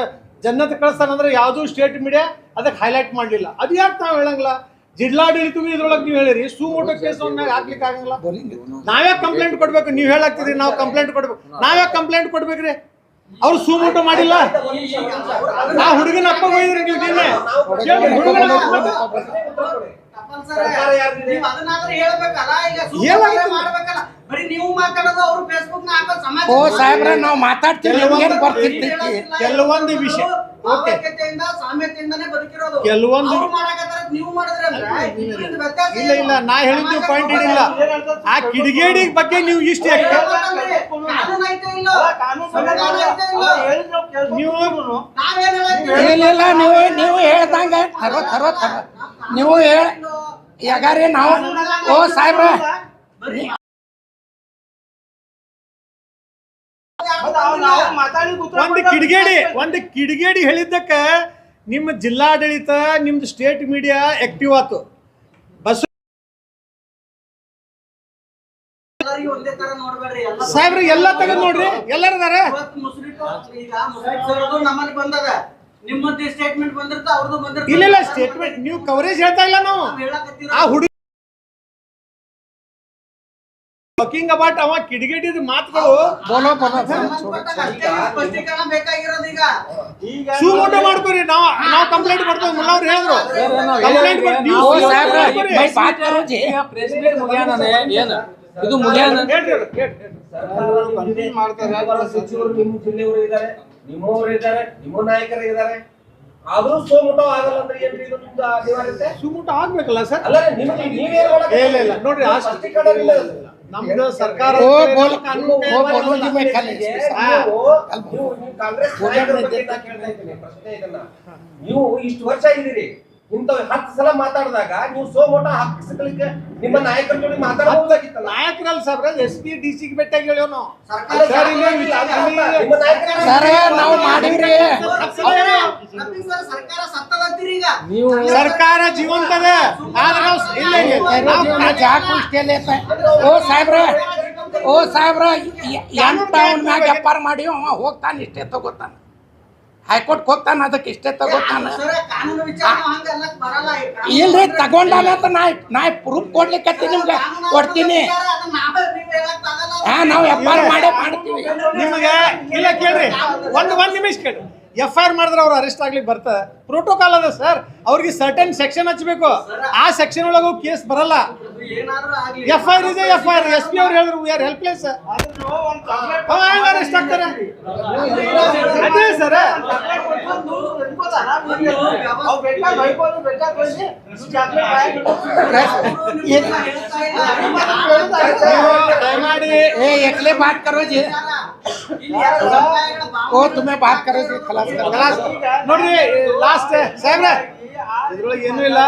ಜನ್ನತ್ ಕಳಿಸ್ತಾನಂದ್ರೆ ಯಾವುದೂ ಸ್ಟೇಟ್ ಮೀಡಿಯಾ ಅದಕ್ಕೆ ಹೈಲೈಟ್ ಮಾಡಲಿಲ್ಲ. ಅದು ಯಾಕೆ ನಾವು ಹೇಳಂಗಿಲ್ಲ? ಜಿಲ್ಲಾಡಳಿತಗೂ ಇದ್ರೊಳಗೆ ನೀವು ಹೇಳಿರಿ. ಸುಮೋಟೋ ಕೇಸ್ ಹಾಕ್ಲಿಕ್ಕೆ ಆಗಂಗಿಲ್ಲ ನಾವ್ಯಾಕೆ ಕಂಪ್ಲೇಂಟ್ ಕೊಡ್ಬೇಕು? ನೀವು ಹೇಳಾಕ್ತಿದ್ರಿ, ನಾವು ಕಂಪ್ಲೇಂಟ್ ಕೊಡ್ಬೇಕು. ನಾವ್ಯಾಕೆ ಕಂಪ್ಲೇಂಟ್ ಕೊಡ್ಬೇಕ್ರಿ? ಅವ್ರು ಸುಮೋಟೋ ಮಾಡಿಲ್ಲ. ಆ ಹುಡುಗನ ಅಪ್ಪ ಹೋಗಿದ್ರೆ ನೀವು ನಿನ್ನೆ. ಹುಡುಗನ ಅಪ್ಪ
ಬರೀ ನೀವು ಮಾತಾಡೋದು ಅವ್ರು ಫೇಸ್ಬುಕ್ನ ಹಾಕೋ ಸಮಾಜ
ಓ ಸಾಹೇಬ್ರ ನಾವು ಮಾತಾಡ್ತೀವಿ ನಿಮ್ಗೇನು ಬರ್ತಿರ್ತೈತಿ
ಕೆಲವೊಂದು ವಿಷಯ ಓಕೆ.
ಭಾವೈಕ್ಯತೆಯಿಂದ ಸಾಮ್ಯತೆಯಿಂದಾನೇ ಬದುಕಿರೋದು.
ಕೆಲವೊಂದು-
ಅವ್ರು ಮಾಡಕತ್ತಾರ ನೀವು ಮಾಡಿದ್ರೆ ಅಂದ್ರೆ ವ್ಯತ್ಯಾಸ
ಇಲ್ಲ ಇಲ್ಲ ನಾ ಹೇಳಿದ್ದು ಪಾಯಿಂಟ್ ಇಡಿಲ್ಲ. ಆ ಕಿಡಿಗೇಡಿ ಬಗ್ಗೆ ನೀವು ಇಷ್ಟ
ಕಾನೂನು ಐತೆ ಇಲ್ಲ? ಸಂವಿಧಾನ ಐತೆ ಇಲ್ಲ?
ನೀವು
ನಾವೇನ್
ಇಲ್ಲ ಇಲ್ಲ ನೀವು ನೀವು ಹೇಳ್ದಂಗ ತರೋ ತರೋ ತರೋ ನೀವು ಹೇಳ ಯಾಗಾರಿ ನಾವು ಓ ಸಾಹೇಬ್ರ.
ಒಂದು ಕಿಡಿಗೇಡಿ ಒಂದು ಕಿಡಿಗೇಡಿ ಹೇಳಿದ್ದಕ್ಕ ನಿಮ್ಮ ಜಿಲ್ಲಾಡಳಿತ ನಿಮ್ದು ಸ್ಟೇಟ್ ಮೀಡಿಯಾ ಆಕ್ಟಿವ್ ಆತು. ಬಸ್ ಸಾಹೇಬ್ರ ಎಲ್ಲ ತೆಗೆದು ನೋಡ್ರಿ. ಎಲ್ಲರದಾರ ಇಲ್ಲ ಇಲ್ಲ ಸ್ಟೇಟ್ಮೆಂಟ್ ನೀವು ಕವರೇಜ್ ಹೇಳ್ತಾ ಇಲ್ಲ ನಾವು. ಆ ಹುಡುಗ ಟಾಕಿಂಗ್ ಅಬೌಟ್ ಅವ ಕಿಡಿಗೇಡಿದ ಮಾತುಗಳು.
ಬೋಲೋ ಬೋಲೋ.
ಸ್ಪಷ್ಟೀಕರಣ ಬೇಕಾಗಿರೋದು ಈಗ
ಸೂಮೋಟ ಮಾಡ್ಕೊರಿ ನಾವು ನಾವು ಕಂಪ್ಲೇಂಟ್ ಮಾಡ್ತೇವೆ ಮುಲ್ಲ ಅವ್ರು ಹೇಳಿದ್ರು ಕಂಪ್ಲೇಂಟ್
ಮಾಡ್ತೀವಿ ಏನು? ಇದು ಮುಗಿಯಾನ.
ಸಚಿವರು ನಿಮ್ಮ ಜಿಲ್ಲೆಯವರು ಇದ್ದಾರೆ ನಿಮ್ಮವರು ಇದ್ದಾರೆ ನಿಮ್ಮ ನಾಯಕರು ಇದ್ದಾರೆ. ಆದ್ರೂ ಸೋಮುಟ ಆಗಲ್ಲ ಅಂದ್ರೆ ಏನ್ರಿ ಇದು ನಿಮ್ದು ಅನಿವಾರ್ಯತೆ?
ಸುಮೋಟೋ ಆಗ್ಬೇಕಲ್ಲ ಸರ್?
ಅಲ್ಲ ನಿಮ್ಗೆ ನೀವೇ
ಇಲ್ಲ ನೋಡ್ರಿ ಆ
ಸ್ಪಷ್ಟೀಕರಣ ಇಲ್ಲ.
ನಮ್ದು ಸರ್ಕಾರ.
ನೀವು ನೀವು ಕಾಂಗ್ರೆಸ್ ನಾಯಕರ ಬಗ್ಗೆ ನಾ ಕೇಳ್ತಾ ಇದ್ದೀನಿ ಪ್ರಶ್ನೆ ಇದನ್ನ. ನೀವು ಇಷ್ಟು ವರ್ಷ ಇದ್ದೀರಿ ಇಂಥವ್ ಹತ್ತು ಸಲ ಮಾತಾಡಿದಾಗ ನೀವು ಸೋಮೋಟ ಹಾಕಿಸ್ಲಿಕ್ಕೆ ನಿಮ್ಮ ನಾಯಕರ ಜೊತೆ ಮಾತಾಡಬಹುದಾಗಿತ್ತಲ್ಲ?
ನಾಯಕರಲ್ಲ ಸಾಬ್ರ ಎಸ್ ಪಿ ಡಿ ಸಿ ಭೇಟಿಯಾಗಿ ಹೇಳ್ಯಾವ ನಾವು.
ಸರ್ಕಾರ
ಸರ್, ಇಲ್ಲಿ ವಿಚಾರ ಅಲ್ಲಿ-
ನಿಮ್ಮ ನಾಯಕರ
ಸರ್ ನಾವು ಮಾಡೀವ್ರಿ
ಸರ್ಕಾರ ಸತ್ತದಂತೀರಿ ಈಗ.
ನೀವು
ಸರ್ಕಾರ ಜೀವಂತದ ಆದ್ರೆ ನಾವು ಇಲ್ಲ,
ಓ ಸಾಹೇಬ್ರ, ಓ ಟೌನ್ ಎಪ್ಪಾರ್ ಮಾಡಿ ಹೋಗ್ತಾನೆ, ಇಷ್ಟೇ ತಗೋತಾನ. ಹೈಕೋರ್ಟ್ ಹೋಗ್ತಾನ, ಅದಕ್ಕೆ ಇಷ್ಟೇ ತಗೋತಾನೆ. ಇಲ್ರಿ ತಗೊಂಡಾನ ಅಂತ ನಾ ನಾ ಪ್ರೂಫ್ ಕೊಡ್ಲಿಕ್ಕೆ ನಿಮ್ಗೆ, ಕೊಡ್ತೀನಿ. ಹಾ ನಾವು ವ್ಯಾಪಾರ ಮಾಡೇ ಮಾಡ್ತೀವಿ.
ನಿಮಗೆ, ಇಲ್ಲ ಕೇಳ್ರಿ, ಒಂದು ಒಂದ್ ನಿಮಿಷ ಕೇಳಿ ಎಫ್ ಐ ಆರ್ ಮಾಡಿದ್ರೆ ಅವ್ರು ಅರೆಸ್ಟ್ ಆಗ್ಲಿಕ್ಕೆ ಬರ್ತದೆ. ಪ್ರೋಟೋಕಾಲ್ ಅದ ಸರ್ ಅವ್ರಿಗೆ ಸರ್ಟನ್ ಸೆಕ್ಷನ್ ಹಚ್ಚಬೇಕು ಆ ಸೆಕ್ಷನ್ ಒಳಗೂ ಕೇಸ್ ಬರಲ್ಲ
ಅದು ಏನಾದ್ರೂ ಆಗ್ಲಿ
ಎಫ್ ಐ ಆರ್ ಇದೆ F I R S P ಅವ್ರು ಹೇಳಿದ್ರು ವಿ ಆರ್ ಹೆಲ್ಪ್ಲೆಸ್ ಅರೆಸ್ಟ್ ಆಗ್ತಾರೆ ಅದೇ ಸರ್ ದಯಮಾಡಿ
ए एकले बात करो जी ओ तुम्हें बात करो जी खलास करो
class ನೋಡ್ರಿ ಲಾಸ್ಟ್ ಸಾಹೇಬ್ರೆ, ಇದ್ರೊಳಗೆ ಏನೂ ಇಲ್ಲ.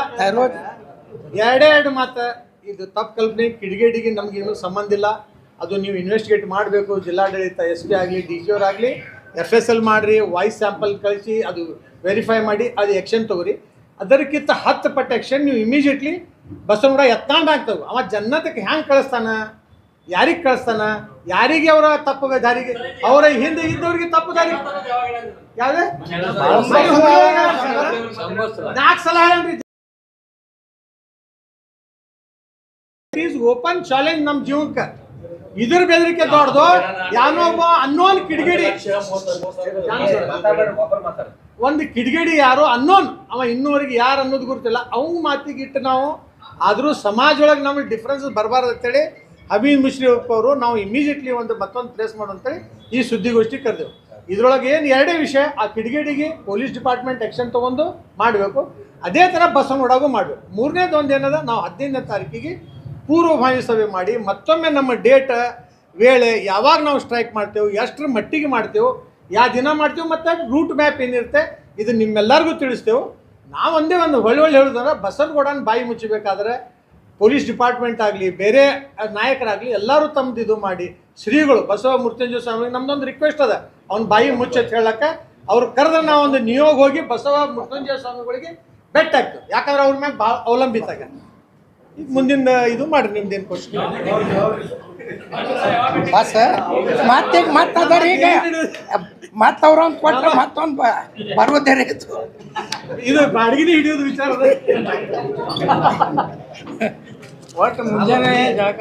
ಎರಡೇ ಎರಡು ಮಾತು. ಇದು ತಪ್ಪು ಕಲ್ಪನೆ, ಕಿಡಿಗೇಡಿಗೆ ನಮ್ಗೆ ಏನೂ ಸಂಬಂಧ ಇಲ್ಲ. ಅದು ನೀವು ಇನ್ವೆಸ್ಟಿಗೇಟ್ ಮಾಡಬೇಕು. ಜಿಲ್ಲಾಡಳಿತ ಎಸ್ ಪಿ ಆಗಲಿ ಡಿ ಜಿ ಅವರಾಗಲಿ ಎಫ್ ಎಸ್ ಎಲ್ ಮಾಡಿರಿ ವಾಯ್ಸ್ ಸ್ಯಾಂಪಲ್ ಕಳಿಸಿ, ಅದು ವೆರಿಫೈ ಮಾಡಿ, ಅದು ಎಕ್ಷನ್ ತೊಗೊರಿ. ಅದಕ್ಕಿಂತ ಹತ್ತು ಪಟ್ಟು ಎಕ್ಷನ್ ನೀವು ಇಮಿಡಿಯೇಟ್ಲಿ ಬಸವನಗೌಡ ಎತ್ತಾಂಡ ಆಗ್ತವೆ. ಅವ ಜನ್ನತಕ್ಕೆ ಹ್ಯಾಂಗೆ ಕಳಿಸ್ತಾನೆ? ಯಾರಿಗೆ ಕಳಿಸ್ತಾನ? ಯಾರಿಗೆ ಅವರ ತಪ್ಪು ದಾರಿಗೆ? ಅವರ ಹಿಂದೆ ಇದ್ದವ್ರಿಗೆ ತಪ್ಪು ದಾರಿ? ಓಪನ್ ಚಾಲೆಂಜ್ ನಮ್ಮ ಜೀವಕ್ಕೆ ಇದ್ರ ಬೆದರಿಕೆ ದೊಡ್ಡದು, ಯಾನೋ ಅನ್ನೋನ್ ಕಿಡಿಗೇಡಿ. ಒಂದು ಕಿಡಿಗೇಡಿ ಯಾರು ಅನ್ನೋನ್, ಅವ ಇನ್ನೂವರೆಗೆ ಯಾರು ಅನ್ನೋದು ಗೊತ್ತಿಲ್ಲ. ಅವ್ನ ಮಾತಿಗೆ ಇಟ್ಟು ನಾವು ಆದರೂ ಸಮಾಜ ಒಳಗೆ ನಮಗೆ ಡಿಫ್ರೆನ್ಸ್ ಬರಬಾರ್ದು ಅಂತೇಳಿ ಅಭಿನ್ ಮುಶ್ರೀಫ್ ಅವರು ನಾವು ಇಮಿಡಿಯೇಟ್ಲಿ ಒಂದು ಮತ್ತೊಂದು ಪ್ಲೇಸ್ ಮಾಡು ಅಂತೇಳಿ ಈ ಸುದ್ದಿಗೋಷ್ಠಿ ಕರೆದೆವು. ಇದ್ರೊಳಗೆ ಏನು ಎರಡೇ ವಿಷಯ, ಆ ಕಿಡಿಗೇಡಿಗೆ ಪೊಲೀಸ್ ಡಿಪಾರ್ಟ್ಮೆಂಟ್ ಆ್ಯಕ್ಷನ್ ತೊಗೊಂಡು ಮಾಡಬೇಕು. ಅದೇ ಥರ ಬಸವನಗೌಡಗೂ ಮಾಡಬೇಕು. ಮೂರನೇದೊಂದು ಏನದ, ನಾವು ಹದಿನೈದನೇ ತಾರೀಕಿಗೆ ಪೂರ್ವಭಾವಿ ಸಭೆ ಮಾಡಿ ಮತ್ತೊಮ್ಮೆ ನಮ್ಮ ಡೇಟ್ ವೇಳೆ ಯಾವಾಗ ನಾವು ಸ್ಟ್ರೈಕ್ ಮಾಡ್ತೇವೆ, ಎಷ್ಟರ ಮಟ್ಟಿಗೆ ಮಾಡ್ತೇವೆ, ಯಾವ ದಿನ ಮಾಡ್ತೇವೆ ಮತ್ತು ರೂಟ್ ಮ್ಯಾಪ್ ಏನಿರುತ್ತೆ, ಇದು ನಿಮ್ಮೆಲ್ಲರಿಗೂ ತಿಳಿಸ್ತೇವೆ. ನಾವು ಒಂದೇ ಒಂದು ಒಳ್ಳೆ ಒಳ್ಳೆ ಹೇಳೋದಂದ್ರೆ ಬಸವನಗೌಡನ ಬಾಯಿ ಮುಚ್ಚಬೇಕಾದ್ರೆ ಪೊಲೀಸ್ ಡಿಪಾರ್ಟ್ಮೆಂಟ್ ಆಗಲಿ, ಬೇರೆ ನಾಯಕರಾಗಲಿ, ಎಲ್ಲರೂ ತಮ್ಮದು ಇದು ಮಾಡಿ, ಶ್ರೀಗಳು, ಬಸವ ಮೃತ್ಯುಂಜಯ ಸ್ವಾಮಿ, ನಮ್ದೊಂದು ರಿಕ್ವೆಸ್ಟ್ ಅದ. ಅವ್ನ ಬಾಯಿ ಮುಚ್ಚತ್ ಹೇಳಕ್ಕೆ, ಅವ್ರು ಕರೆದ್ರೆ ನಾವೊಂದು ನಿಯೋಗ ಹೋಗಿ ಬಸವ ಮೃತ್ಯುಂಜಯ ಸ್ವಾಮಿಗಳಿಗೆ ಬೆಟ್ಟ ಆಗ್ತದೆ ಯಾಕಂದ್ರೆ ಅವ್ರ ಮ್ಯಾಗ ಭಾಳ ಅವಲಂಬಿತ ಆಗ್ಯಾರ. ಈಗ ಮುಂದಿನ ಇದು ಮಾಡ್ರಿ ನಿಮ್ದೇನು ಕ್ವಶನ್
ಬಸ್ ಸರ್ ಮತ್ತೆ ಅದಾರ ಈಗ? ಮತ್ತೆ ಅವ್ರೊಂದು ಕೊಟ್ರೆ ಮತ್ತೊಂದು ಬರೋದೇ ಇತ್ತು
ಇದು. ಬಾಡಿಗೆ ಹಿಡಿಯೋದು ವಿಚಾರ
ಒಟ್ಟು ಮುಂಜಾನೆ ಜಳಕ